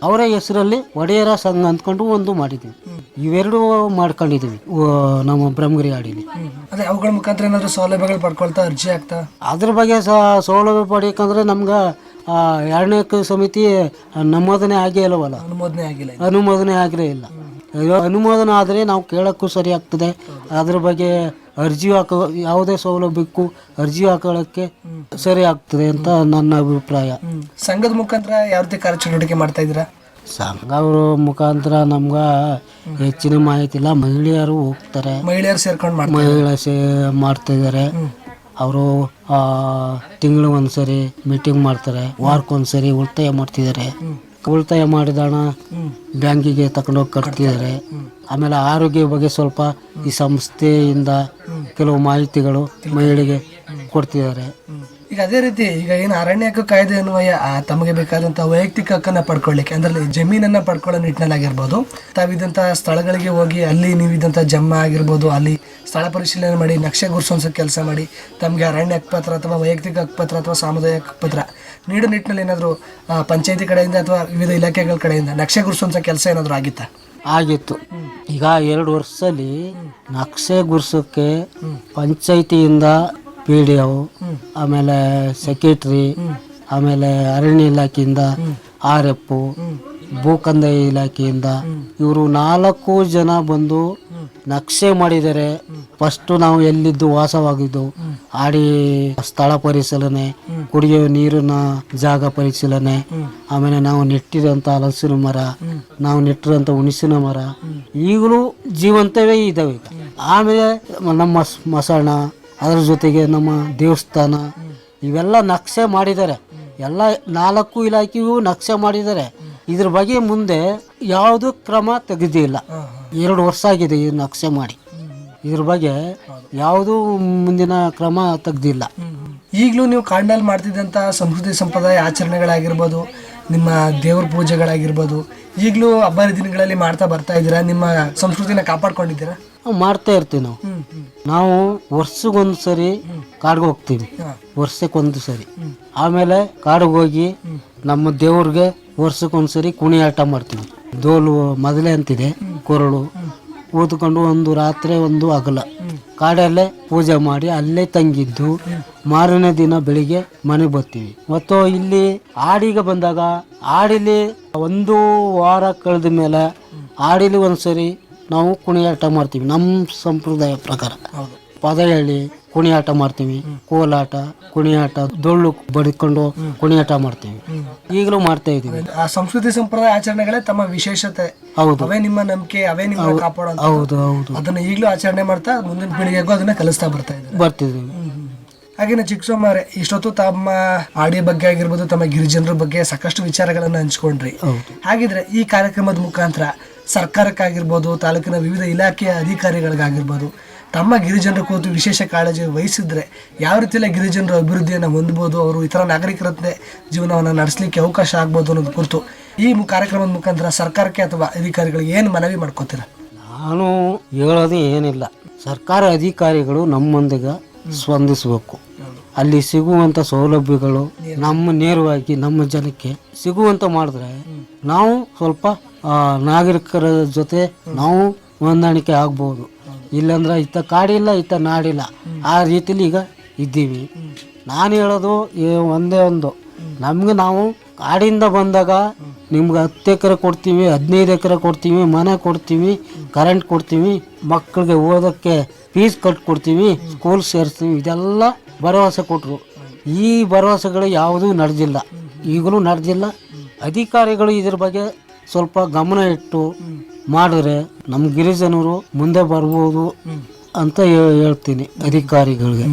Speaker 5: ಅವರ ಹೆಸರಲ್ಲಿ ಒಡೆಯರ ಸಂಘ ಅಂದ್ಕೊಂಡು ಒಂದು ಮಾಡಿದ್ವಿ. ಇವೆರಡು ಮಾಡ್ಕೊಂಡಿದ್ವಿ ನಮ್ಮ ಬ್ರಹ್ಮಗಿರಿ ಹಾಡಿಲಿ
Speaker 4: ಅದೇ ಅವುಗಳ ಮುಖಾಂತರ ಏನಾದರೂ ಸೌಲಭ್ಯಗಳು ಪಡ್ಕೊಳ್ತಾ ಅರ್ಜಿ ಆಗ್ತಾ
Speaker 5: ಅದ್ರ ಬಗ್ಗೆ ಸೌಲಭ್ಯ ಪಡಿಬೇಕಂದ್ರೆ ನಮ್ಗೆ ಎರಡನೇ ಸಮಿತಿ ನಮೋದನೆ ಆಗೇ ಇಲ್ಲವಲ್ಲ?
Speaker 4: ಅನುಮೋದನೆ ಆಗಿಲ್ಲ
Speaker 5: ಅನುಮೋದನೆ ಆಗಲೇ ಇಲ್ಲ. ಅನುಮೋದನೆ ಆದರೆ ನಾವು ಕೇಳೋಕ್ಕೂ ಸರಿ ಆಗ್ತದೆ. ಅದ್ರ ಬಗ್ಗೆ ಅರ್ಜಿ ಹಾಕೋ ಯಾವುದೇ ಸೌಲಭ್ಯಕ್ಕೂ ಅರ್ಜಿ ಹಾಕೊಳ್ಳೋಕ್ಕೆ ಸರಿ ಆಗ್ತದೆ ಅಂತ ನನ್ನ ಅಭಿಪ್ರಾಯ.
Speaker 4: ಸಂಘದ ಮುಖಾಂತರ ಯಾವ ರೀತಿ ಕಾರ್ಯಚಟುವಟಿಕೆ ಮಾಡ್ತಾ ಇದ್ದೀರಾ?
Speaker 5: ಸಂಘ ಅವ್ರ ಮುಖಾಂತರ ನಮ್ಗೆ ಹೆಚ್ಚಿನ ಮಾಹಿತಿ ಇಲ್ಲ. ಮಹಿಳೆಯರು ಹೋಗ್ತಾರೆ.
Speaker 4: ಮಹಿಳೆಯರು ಸೇರ್ಕೊಂಡು
Speaker 5: ಮಹಿಳೆ ಸೇ ಮಾಡ್ತಿದ್ದಾರೆ ಅವರು ತಿಂಗಳು ಒಂದ್ಸರಿ ಮೀಟಿಂಗ್ ಮಾಡ್ತಾರೆ. ವಾರಕ್ಕೊಂದ್ಸರಿ ಉಳಿತಾಯ ಮಾಡ್ತಿದ್ದಾರೆ. ಉಳಿತಾಯ ಮಾಡಿದ ಹಣ ಬ್ಯಾಂಕಿಗೆ ತಗೊಂಡೋಗಿ ಕಟ್ತಿದ್ದಾರೆ ಆಮೇಲೆ ಆರೋಗ್ಯ ಬಗ್ಗೆ ಸ್ವಲ್ಪ ಈ ಸಂಸ್ಥೆಯಿಂದ ಕೆಲವು ಮಾಹಿತಿಗಳು ಮಹಿಳೆಗೆ ಕೊಡ್ತಿದ್ದಾರೆ
Speaker 4: ಈಗ ಅದೇ ರೀತಿ ಈಗ ಏನು ಅರಣ್ಯ ಹಕ್ಕು ಕಾಯ್ದೆ ಅನ್ವಯ ತಮಗೆ ಬೇಕಾದಂತ ವೈಯಕ್ತಿಕ ಹಕ್ಕನ್ನ ಪಡ್ಕೊಳ್ಳಿಕ್ಕೆ ಅಂದ್ರೆ ಜಮೀನನ್ನ ಪಡ್ಕೊಳ್ಳೋ ನಿಟ್ಟಿನಲ್ಲಿ ಆಗಿರ್ಬೋದು ತಾವಿದ್ದಂತ ಸ್ಥಳಗಳಿಗೆ ಹೋಗಿ ಅಲ್ಲಿ ನೀವಿದ್ದಂಥ ಜಮ್ಮ ಆಗಿರ್ಬೋದು ಅಲ್ಲಿ ಸ್ಥಳ ಪರಿಶೀಲನೆ ಮಾಡಿ ನಕ್ಷೆ ಗುರುಸೋನ್ಸೋ ಕೆಲಸ ಮಾಡಿ ತಮಗೆ ಅರಣ್ಯ ಹಕ್ಕುಪತ್ರ ಅಥವಾ ವೈಯಕ್ತಿಕ ಹಕ್ಕುಪತ್ರ ಅಥವಾ ಸಾಮುದಾಯಿಕ ಹಕ್ಕುಪತ್ರ ನೀಡೋ ನಿಟ್ಟಿನಲ್ಲಿ ಏನಾದರೂ ಪಂಚಾಯತಿ ಕಡೆಯಿಂದ ಅಥವಾ ವಿವಿಧ ಇಲಾಖೆಗಳ ಕಡೆಯಿಂದ ನಕ್ಷೆ ಗುರುಸೋನ್ಸೋ ಕೆಲಸ ಏನಾದರೂ ಆಗಿತ್ತಾ?
Speaker 5: ಆಗಿತ್ತು. ಈಗ ಎರಡು ವರ್ಷದಲ್ಲಿ ನಕ್ಷೆ ಗುರುಸಕ್ಕೆ ಪಂಚಾಯಿತಿಯಿಂದ ಪಿ ಡಿ ಓ ಆಮೇಲೆ ಸೆಕ್ರೆಟ್ರಿ ಆಮೇಲೆ ಅರಣ್ಯ ಇಲಾಖೆಯಿಂದ ಆರ್ ಎಫ್ ಭೂಕಂದಾಯ ಇಲಾಖೆಯಿಂದ ಇವರು ನಾಲ್ಕು ಜನ ಬಂದು ನಕ್ಷೆ ಮಾಡಿದ್ದಾರೆ. ಫಸ್ಟ್ ನಾವು ಎಲ್ಲಿದ್ದು ವಾಸವಾಗಿದ್ದು, ಆಡಿ ಸ್ಥಳ ಪರಿಶೀಲನೆ ಕುಡಿಯುವ ನೀರಿನ ಜಾಗ ಪರಿಶೀಲನೆ, ಆಮೇಲೆ ನಾವು ನೆಟ್ಟಿರೋಂಥ ಹಲಸಿನ ಮರ, ನಾವು ನೆಟ್ಟಿರೋಂಥ ಹುಣಸಿನ ಮರ, ಈಗಲೂ ಜೀವಂತವೇ ಇದ್ದಾವೆ ಆಮೇಲೆ ನಮ್ಮ ಸ್ಮಶಾನ ಅದರ ಜೊತೆಗೆ ನಮ್ಮ ದೇವಸ್ಥಾನ, ಇವೆಲ್ಲ ನಕ್ಷೆ ಮಾಡಿದ್ದಾರೆ. ಎಲ್ಲ ನಾಲ್ಕು ಇಲಾಖೆಯೂ ನಕ್ಷೆ ಮಾಡಿದ್ದಾರೆ. ಇದ್ರ ಬಗ್ಗೆ ಮುಂದೆ ಯಾವುದು ಕ್ರಮ ತೆಗೆದಿಲ್ಲ. ಎರಡು ವರ್ಷ ಆಗಿದೆ ಈ ನಕ್ಷೆ ಮಾಡಿ. ಇದ್ರ ಬಗ್ಗೆ ಯಾವುದು ಮುಂದಿನ ಕ್ರಮ ತೆಗ್ದಿಲ್ಲ.
Speaker 4: ಈಗಲೂ ನೀವು ಕಾಂಡಲ್ ಮಾಡ್ತಿದ್ದಂಥ ಸಂಸ್ಕೃತಿ ಸಂಪ್ರದಾಯ ಆಚರಣೆಗಳಾಗಿರ್ಬೋದು ನಿಮ್ಮ ದೇವ್ರ ಪೂಜೆಗಳಾಗಿರ್ಬೋದು ಈಗಲೂ ಹಬ್ಬ ಹರಿದಿನಗಳಲ್ಲಿ ಮಾಡ್ತಾ ಬರ್ತಾ ಇದ್ದೀರಾ? ನಿಮ್ಮ ಸಂಸ್ಕೃತಿನ ಕಾಪಾಡ್ಕೊಂಡಿದ್ದೀರಾ?
Speaker 5: ನಾವು ಮಾಡ್ತಾ ಇರ್ತೀವಿ ನಾವು. ನಾವು ವರ್ಷಕ್ಕೊಂದು ಸರಿ ಕಾಡ್ಗೆ ಹೋಗ್ತೀವಿ. ವರ್ಷಕ್ಕೊಂದು ಸರಿ. ಆಮೇಲೆ ಕಾಡಿಗೆ ಹೋಗಿ ನಮ್ಮ ದೇವ್ರಿಗೆ ವರ್ಷಕ್ಕೊಂದ್ಸರಿ ಆಟ ಮಾಡ್ತೀವಿ. ದೋಲು ಮೊದಲೇ ಅಂತಿದೆ ಕೊರಳು. ಊದ್ಕೊಂಡು ಒಂದು ರಾತ್ರಿ ಒಂದು ಹಗಲ. ಕಾಡಲ್ಲೇ ಪೂಜೆ ಮಾಡಿ ಅಲ್ಲೇ ತಂಗಿದ್ದು ಮಾರನೇ ದಿನ ಬೆಳಿಗ್ಗೆ ಮನೆಗೆ ಬರ್ತೀವಿ. ಮತ್ತು ಇಲ್ಲಿ ಆಡಿಗೆ ಬಂದಾಗ ಆಡಿಲಿ ಒಂದು ವಾರ ಕಳೆದ ಮೇಲೆ ಆಡಿಲಿ ಒಂದ್ಸರಿ ನಾವು ಕುಣಿಯಾಟ ಮಾಡ್ತೀವಿ. ನಮ್ಮ ಸಂಪ್ರದಾಯ ಪ್ರಕಾರ. ಪದ ಹೇಳಿ ಕುಣಿಯಾಟ ಮಾಡ್ತೀವಿ. ಕೋಲಾಟ ಕುಣಿಯಾಟ ದೊಳ್ಳು ಬಡಿಕೊಂಡು ಕುಣಿಯಾಟ ಮಾಡ್ತೀವಿ. ಈಗಲೂ ಮಾಡ್ತಾ ಇದೀವಿ
Speaker 4: ಆ ಸಂಸ್ಕೃತಿ ಸಂಪ್ರದಾಯ ಆಚರಣೆಗಳೇ ತಮ್ಮ ವಿಶೇಷತೆ.
Speaker 5: ಹೌದು.
Speaker 4: ಅವೇ ನಿಮ್ಮ ನಂಬಿಕೆ ಅವೇ ನಿಮ್ಮ ಕಾಪಾಡೋ
Speaker 5: ಹೌದು ಹೌದು.
Speaker 4: ಅದನ್ನ ಈಗಲೂ ಆಚರಣೆ ಮಾಡ್ತಾ ಮುಂದಿನ ಪೀಳಿಗೆಗೂ ಅದನ್ನ ಕಲಿಸ್ತಾ ಬರ್ತಾ ಇದ್ದೀವಿ
Speaker 5: ಬರ್ತಿದ್ದೀವಿ.
Speaker 4: ಹಾಗೇನೆ ಚಿಕ್ಕಸೋಮಾರೆ ಇಷ್ಟೊತ್ತು ತಮ್ಮ ಆಡಿಯ ಬಗ್ಗೆ ಆಗಿರ್ಬೋದು ತಮ್ಮ ಗಿರಿಜನರ ಬಗ್ಗೆ ಸಾಕಷ್ಟು ವಿಚಾರಗಳನ್ನ ಹಂಚ್ಕೊಂಡ್ರಿ.
Speaker 5: ಹೌದು.
Speaker 4: ಹಾಗಿದ್ರೆ ಈ ಕಾರ್ಯಕ್ರಮದ ಮುಖಾಂತರ ಸರ್ಕಾರಕ್ಕಾಗಿರ್ಬೋದು ತಾಲೂಕಿನ ವಿವಿಧ ಇಲಾಖೆಯ ಅಧಿಕಾರಿಗಳಿಗಾಗಿರ್ಬೋದು ತಮ್ಮ ಗಿರಿಜನರ ಕೂತು ವಿಶೇಷ ಕಾಳಜಿ ವಹಿಸಿದ್ರೆ ಯಾವ ರೀತಿಯಲ್ಲಿ ಗಿರಿಜನರ ಅಭಿವೃದ್ಧಿಯನ್ನು ಹೊಂದ್ಬೋದು ಅವರು ಇತರ ನಾಗರಿಕರಂತೆ ಜೀವನವನ್ನು ನಡೆಸಲಿಕ್ಕೆ ಅವಕಾಶ ಆಗ್ಬೋದು ಅನ್ನೋದು ಕುರಿತು ಈ ಕಾರ್ಯಕ್ರಮದ ಮುಖಾಂತರ ಸರ್ಕಾರಕ್ಕೆ ಅಥವಾ ಅಧಿಕಾರಿಗಳಿಗೆ ಏನು ಮನವಿ ಮಾಡ್ಕೋತೀರ?
Speaker 5: ನಾನು ಹೇಳೋದು ಏನಿಲ್ಲ. ಸರ್ಕಾರ ಅಧಿಕಾರಿಗಳು ನಮ್ಮೊಂದಿಗೆ ಸ್ಪಂದಿಸಬೇಕು. ಅಲ್ಲಿ ಸಿಗುವಂಥ ಸೌಲಭ್ಯಗಳು ನಮ್ಮ ನೇರವಾಗಿ ನಮ್ಮ ಜನಕ್ಕೆ ಸಿಗುವಂತ ಮಾಡಿದ್ರೆ ನಾವು ಸ್ವಲ್ಪ ನಾಗರಿಕರ ಜೊತೆ ನಾವು ಹೊಂದಾಣಿಕೆ ಆಗ್ಬೋದು. ಇಲ್ಲಾಂದ್ರೆ ಇತ್ತ ಕಾಡಿಲ್ಲ, ಇತ್ತ ನಾಡಿಲ್ಲ. ಆ ರೀತಿಲಿ ಈಗ ಇದ್ದೀವಿ. ನಾನು ಹೇಳೋದು ಒಂದೇ ಒಂದು. ನಮ್ಗೆ ನಾವು ಕಾಡಿಂದ ಬಂದಾಗ ನಿಮ್ಗೆ ಹತ್ತು ಎಕರೆ ಕೊಡ್ತೀವಿ, ಹದಿನೈದು ಎಕರೆ ಕೊಡ್ತೀವಿ, ಮನೆ ಕೊಡ್ತೀವಿ ಕರೆಂಟ್ ಕೊಡ್ತೀವಿ, ಮಕ್ಕಳಿಗೆ ಓದೋಕ್ಕೆ ಫೀಸ್ ಕಟ್ಕೊಡ್ತೀವಿ ಸ್ಕೂಲ್ ಸೇರಿಸ್ತೀವಿ. ಇದೆಲ್ಲ ಭರವಸೆ ಕೊಟ್ಟರು ಈ ಭರವಸೆಗಳು ಯಾವುದೂ ನಡೆದಿಲ್ಲ. ಈಗಲೂ ನಡೆದಿಲ್ಲ. ಅಧಿಕಾರಿಗಳು ಇದ್ರ ಬಗ್ಗೆ ಸ್ವಲ್ಪ ಗಮನ ಇಟ್ಟು ಮಾಡಿದ್ರೆ ನಮ್ಮ ಗಿರಿಜನರು ಮುಂದೆ ಬರ್ಬೋದು ಅಂತ ಹೇಳ್ತೀನಿ ಅಧಿಕಾರಿಗಳಿಗೆ.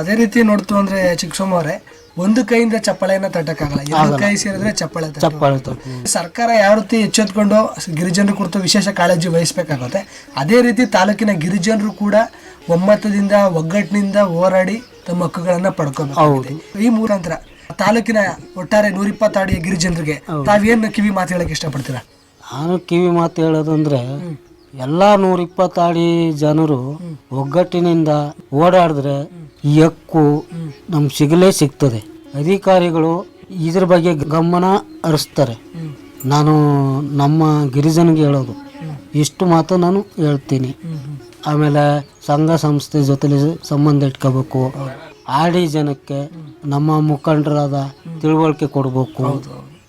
Speaker 4: ಅದೇ ರೀತಿ ನೋಡ್ತು ಅಂದ್ರೆ ಚಿಕ್ಕಸೋಮವ್ರೆ ಒಂದು ಕೈಯಿಂದ ಚಪ್ಪಾಳೆಯನ್ನ ತಟ್ಟಕ್ಕಾಗಲ್ಲ. ಎರಡು ಕೈ ಸೇರಿದ್ರೆ ಚಪ್ಪಾಳೆ.
Speaker 5: ಚಪ್ಪಾಳೆ
Speaker 4: ಸರ್ಕಾರ ಯಾವ ರೀತಿ ಎಚ್ಚೆತ್ಕೊಂಡು ಗಿರಿಜನರು ಕುರಿತು ವಿಶೇಷ ಕಾಳಜಿ ವಹಿಸಬೇಕಾಗುತ್ತೆ ಅದೇ ರೀತಿ ತಾಲೂಕಿನ ಗಿರಿಜನರು ಕೂಡ ಒಮ್ಮತದಿಂದ ಒಗ್ಗಟ್ಟಿನಿಂದ ಹೋರಾಡಿ ತಮ್ಮ ಹಕ್ಕುಗಳನ್ನ ಪಡ್ಕೋಬೇಕು ಈ ಮೂರಂತರ ತಾಲೂಕಿನ ಒಟ್ಟಾರೆ ನೂರಿಪ್ಪತ್ತಾಡಿಯ ಗಿರಿಜನರಿಗೆ ತಾವೇನು ಕಿವಿ ಮಾತು ಹೇಳಕ್ ಇಷ್ಟಪಡ್ತೀರಾ?
Speaker 5: ನಾನು ಕಿವಿ ಮಾತು ಹೇಳೋದಂದ್ರೆ, ಎಲ್ಲ ನೂರಿಪ್ಪತ್ತು ಅಡಿ ಜನರು ಒಗ್ಗಟ್ಟಿನಿಂದ ಓಡಾಡಿದ್ರೆ ಈ ಹಕ್ಕು ನಮ್ಗೆ ಸಿಗಲೇ ಸಿಗ್ತದೆ. ಅಧಿಕಾರಿಗಳು ಇದ್ರ ಬಗ್ಗೆ ಗಮನ ಹರಿಸ್ತಾರೆ ನಾನು ನಮ್ಮ ಗಿರಿಜನಿಗೆ ಹೇಳೋದು, ಇಷ್ಟು ಮಾತು ನಾನು ಹೇಳ್ತೀನಿ. ಆಮೇಲೆ ಸಂಘ ಸಂಸ್ಥೆ ಜೊತೆಲಿ ಸಂಬಂಧ ಇಟ್ಕೋಬೇಕು. ಆಡಿ ಜನಕ್ಕೆ ನಮ್ಮ ಮುಖಂಡರಾದ ತಿಳುವಳಿಕೆ ಕೊಡಬೇಕು.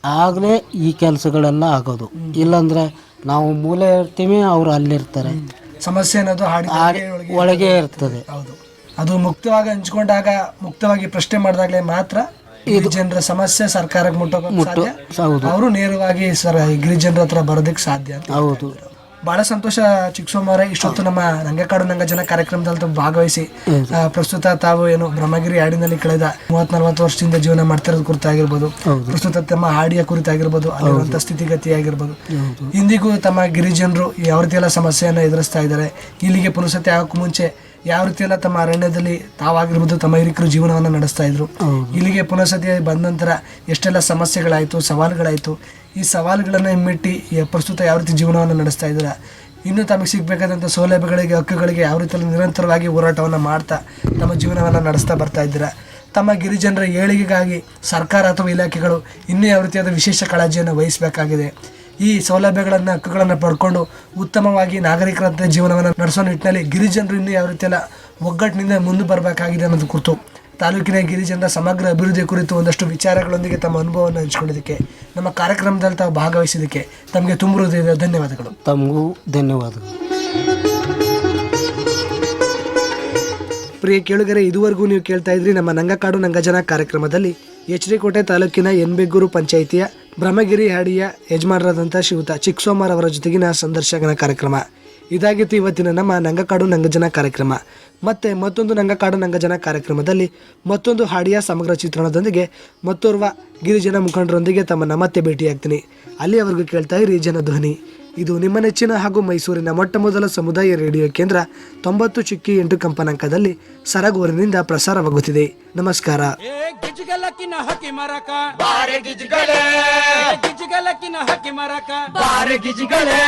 Speaker 5: ಆಗಲೇ ಈ ಕೆಲಸಗಳೆಲ್ಲ ಆಗೋದು. ಇಲ್ಲಾಂದ್ರೆ ನಾವು ಮೂಲೆ ಇರ್ತೀವಿ ಅವ್ರು ಅಲ್ಲಿರ್ತಾರೆ.
Speaker 4: ಸಮಸ್ಯೆ ಅನ್ನೋದು ಹಾಡಿ
Speaker 5: ಒಳಗೆ ಇರ್ತದೆ.
Speaker 4: ಹೌದು. ಅದು ಮುಕ್ತವಾಗಿ ಹಂಚ್ಕೊಂಡಾಗ ಮುಕ್ತವಾಗಿ ಪ್ರಶ್ನೆ ಮಾಡಿದಾಗಲೇ ಮಾತ್ರ ಜನರ ಸಮಸ್ಯೆ ಸರ್ಕಾರಕ್ಕೆ ಮುಟ್ಟೋಕೆ ಅವರು ನೇರವಾಗಿ ಸರ್ ಗಿರಿಜನರ ಹತ್ರ ಬರೋದಕ್ಕೆ ಸಾಧ್ಯ
Speaker 5: ಹೌದು.
Speaker 4: ಬಹಳ ಸಂತೋಷ ಚಿಕ್ಕಸೋಮವಾರ. ಇಷ್ಟೊತ್ತು ನಮ್ಮ ನಂಗಕಾಡು ನಂಗ ಜನ ಕಾರ್ಯಕ್ರಮದಲ್ಲಿ ಭಾಗವಹಿಸಿ ಪ್ರಸ್ತುತ ತಾವು ಏನು ಬ್ರಹ್ಮಗಿರಿ ಹಾಡಿನಲ್ಲಿ ಕಳೆದ ಮೂವತ್ ನಲ್ವತ್ತು ವರ್ಷದಿಂದ ಜೀವನ ಮಾಡ್ತಿರೋದು ಕುರಿತಾಗಿರ್ಬೋದು ಪ್ರಸ್ತುತ ತಮ್ಮ ಹಾಡಿಯ ಕುರಿತಾಗಿರ್ಬೋದು ಅಲ್ಲಿರುವಂತ ಸ್ಥಿತಿಗತಿ ಆಗಿರ್ಬೋದು ಇಂದಿಗೂ ತಮ್ಮ ಗಿರಿಜನರು ಯಾವ ರೀತಿ ಎಲ್ಲ ಸಮಸ್ಯೆಯನ್ನು ಎದುರಿಸ್ತಾ ಇದ್ದಾರೆ ಇಲ್ಲಿಗೆ ಪುನಸತಿ ಆಗೋಕ್ಕೂ ಮುಂಚೆ ಯಾವ ರೀತಿ ಎಲ್ಲ ತಮ್ಮ ಅರಣ್ಯದಲ್ಲಿ ತಾವಾಗಿರ್ಬೋದು ತಮ್ಮ ಹಿರಿಕರು ಜೀವನವನ್ನು ನಡೆಸ್ತಾ ಇದ್ರು. ಇಲ್ಲಿಗೆ ಪುನಸತಿ ಬಂದ ನಂತರ ಎಷ್ಟೆಲ್ಲ ಸಮಸ್ಯೆಗಳಾಯಿತು ಸವಾಲುಗಳಾಯಿತು ಈ ಸವಾಲುಗಳನ್ನು ಹಿಮ್ಮೆಟ್ಟಿ ಪ್ರಸ್ತುತ ಯಾವ ರೀತಿ ಜೀವನವನ್ನು ನಡೆಸ್ತಾ ಇದ್ದಾರೆ? ಇನ್ನೂ ತಮಗೆ ಸಿಗಬೇಕಾದಂಥ ಸೌಲಭ್ಯಗಳಿಗೆ, ಹಕ್ಕುಗಳಿಗೆ ಯಾವ ರೀತಿಯಲ್ಲಿ ನಿರಂತರವಾಗಿ ಹೋರಾಟವನ್ನು ಮಾಡ್ತಾ, ತಮ್ಮ ಜೀವನವನ್ನು ನಡೆಸ್ತಾ ಬರ್ತಾ ಇದ್ದೀರಾ? ತಮ್ಮ ಗಿರಿಜನರ ಏಳಿಗೆಗಾಗಿ ಸರ್ಕಾರ ಅಥವಾ ಇಲಾಖೆಗಳು ಇನ್ನೂ ಯಾವ ರೀತಿಯಾದ ವಿಶೇಷ ಕಾಳಜಿಯನ್ನು ವಹಿಸಬೇಕಾಗಿದೆ? ಈ ಸೌಲಭ್ಯಗಳನ್ನು, ಹಕ್ಕುಗಳನ್ನು ಪಡ್ಕೊಂಡು ಉತ್ತಮವಾಗಿ ನಾಗರಿಕರಂತೆ ಜೀವನವನ್ನು ನಡೆಸೋ ನಿಟ್ಟಿನಲ್ಲಿ ಗಿರಿಜನರು ಇನ್ನೂ ಯಾವ ರೀತಿಯೆಲ್ಲ ಒಗ್ಗಟ್ಟಿನಿಂದ ಮುಂದೆ ಬರಬೇಕಾಗಿದೆ ಅನ್ನೋದು ಕುರಿತು ತಾಲೂಕಿನ ಗಿರಿಜನರ ಸಮಗ್ರ ಅಭಿವೃದ್ಧಿ ಕುರಿತು ಒಂದಷ್ಟು ವಿಚಾರಗಳೊಂದಿಗೆ ತಮ್ಮ ಅನುಭವವನ್ನು ಹಂಚಿಕೊಂಡಿದ್ದಕ್ಕೆ ನಮ್ಮ ಕಾರ್ಯಕ್ರಮದಲ್ಲಿ ತಾವು ಭಾಗವಹಿಸಿದ್ದಕ್ಕೆ ತಮಗೆ ತುಂಬ ಹೃದಯದ ಧನ್ಯವಾದಗಳು.
Speaker 5: ತಮಗೂ ಧನ್ಯವಾದಗಳು.
Speaker 4: ಪ್ರಿಯ ಕೇಳುಗರೆ ಇದುವರೆಗೂ ನೀವು ಕೇಳ್ತಾ ಇದ್ರಿ ನಮ್ಮ ನಂಗಕಾಡು ನಂಗಜನ ಕಾರ್ಯಕ್ರಮದಲ್ಲಿ ಎಚ್ ಡಿ ಕೋಟೆ ತಾಲೂಕಿನ ಎನ್ಬೆಗ್ಗೂರು ಪಂಚಾಯಿತಿಯ ಬ್ರಹ್ಮಗಿರಿ ಹಾಡಿಯ ಯಜಮಾನರಾದಂಥ ಶಿವತ ಚಿಕ್ಸೋಮಾರ್ ಅವರ ಜೊತೆಗಿನ ಸಂದರ್ಶಕನ ಕಾರ್ಯಕ್ರಮ. ಇದಾಗಿತ್ತು ಇವತ್ತಿನ ನಮ್ಮ ನಂಗಕಾಡು ನಂಗಜನ ಕಾರ್ಯಕ್ರಮ. ಮತ್ತೆ ಮತ್ತೊಂದು ನಂಗಕಾಡು ನಂಗಜನ ಕಾರ್ಯಕ್ರಮದಲ್ಲಿ ಮತ್ತೊಂದು ಹಾಡಿಯ ಸಮಗ್ರ ಚಿತ್ರಣದೊಂದಿಗೆ ಮತ್ತೋರ್ವ ಗಿರಿಜನ ಮುಖಂಡರೊಂದಿಗೆ ತಮ್ಮನ್ನ ಮತ್ತೆ ಭೇಟಿಯಾಗ್ತೀನಿ. ಅಲ್ಲಿಯವರೆಗೂ ಕೇಳ್ತಾ ಇರಿ ಜನಧ್ವನಿ. ಇದು ನಿಮ್ಮ ನೆಚ್ಚಿನ ಹಾಗೂ ಮೈಸೂರಿನ ಮೊಟ್ಟ ಮೊದಲ ಸಮುದಾಯ ರೇಡಿಯೋ ಕೇಂದ್ರ ತೊಂಬತ್ತು ಚಿಕ್ಕಿ ಎಂಟು ಕಂಪನಾಂಕದಲ್ಲಿ ಸರಗೂರಿನಿಂದ ಪ್ರಸಾರವಾಗುತ್ತಿದೆ. ನಮಸ್ಕಾರ.
Speaker 1: ಏ ಗಿಜಗಲಕ್ಕಿನ ಹಕ್ಕಿ ಬಾರೆ ಗಿಜಗಲೆ ಗಿಜಗಲಕ್ಕಿನ ಹಕ್ಕಿ ಬಾರೆ ಗಿಜಗಲೆ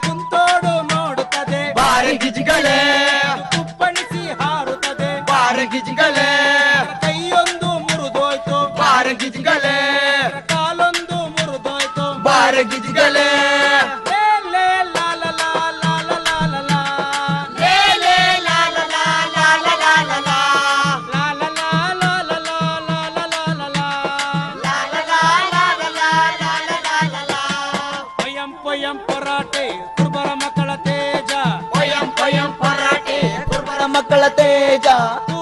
Speaker 1: ಕುಂತೋಡು ನೋಡುತ್ತದೆ. ಬಾರೆ ಗಿಜಗಲೆ ಕುಪ್ಪಣಿಸಿ ಹಾರುತ್ತದೆ. ಬಾರೆ ಗಿಜಗಲೆ ಕೈಯೊಂದು ಮುರಿದೋಯ್ತು. ಬಾರೆ ಗಿಜಗಲೆ ಕಾಲೊಂದು ಮುರಿದೋಯ್ತು. ಬಾರೆ ಗಿಜಗಲೆ ತೇಜ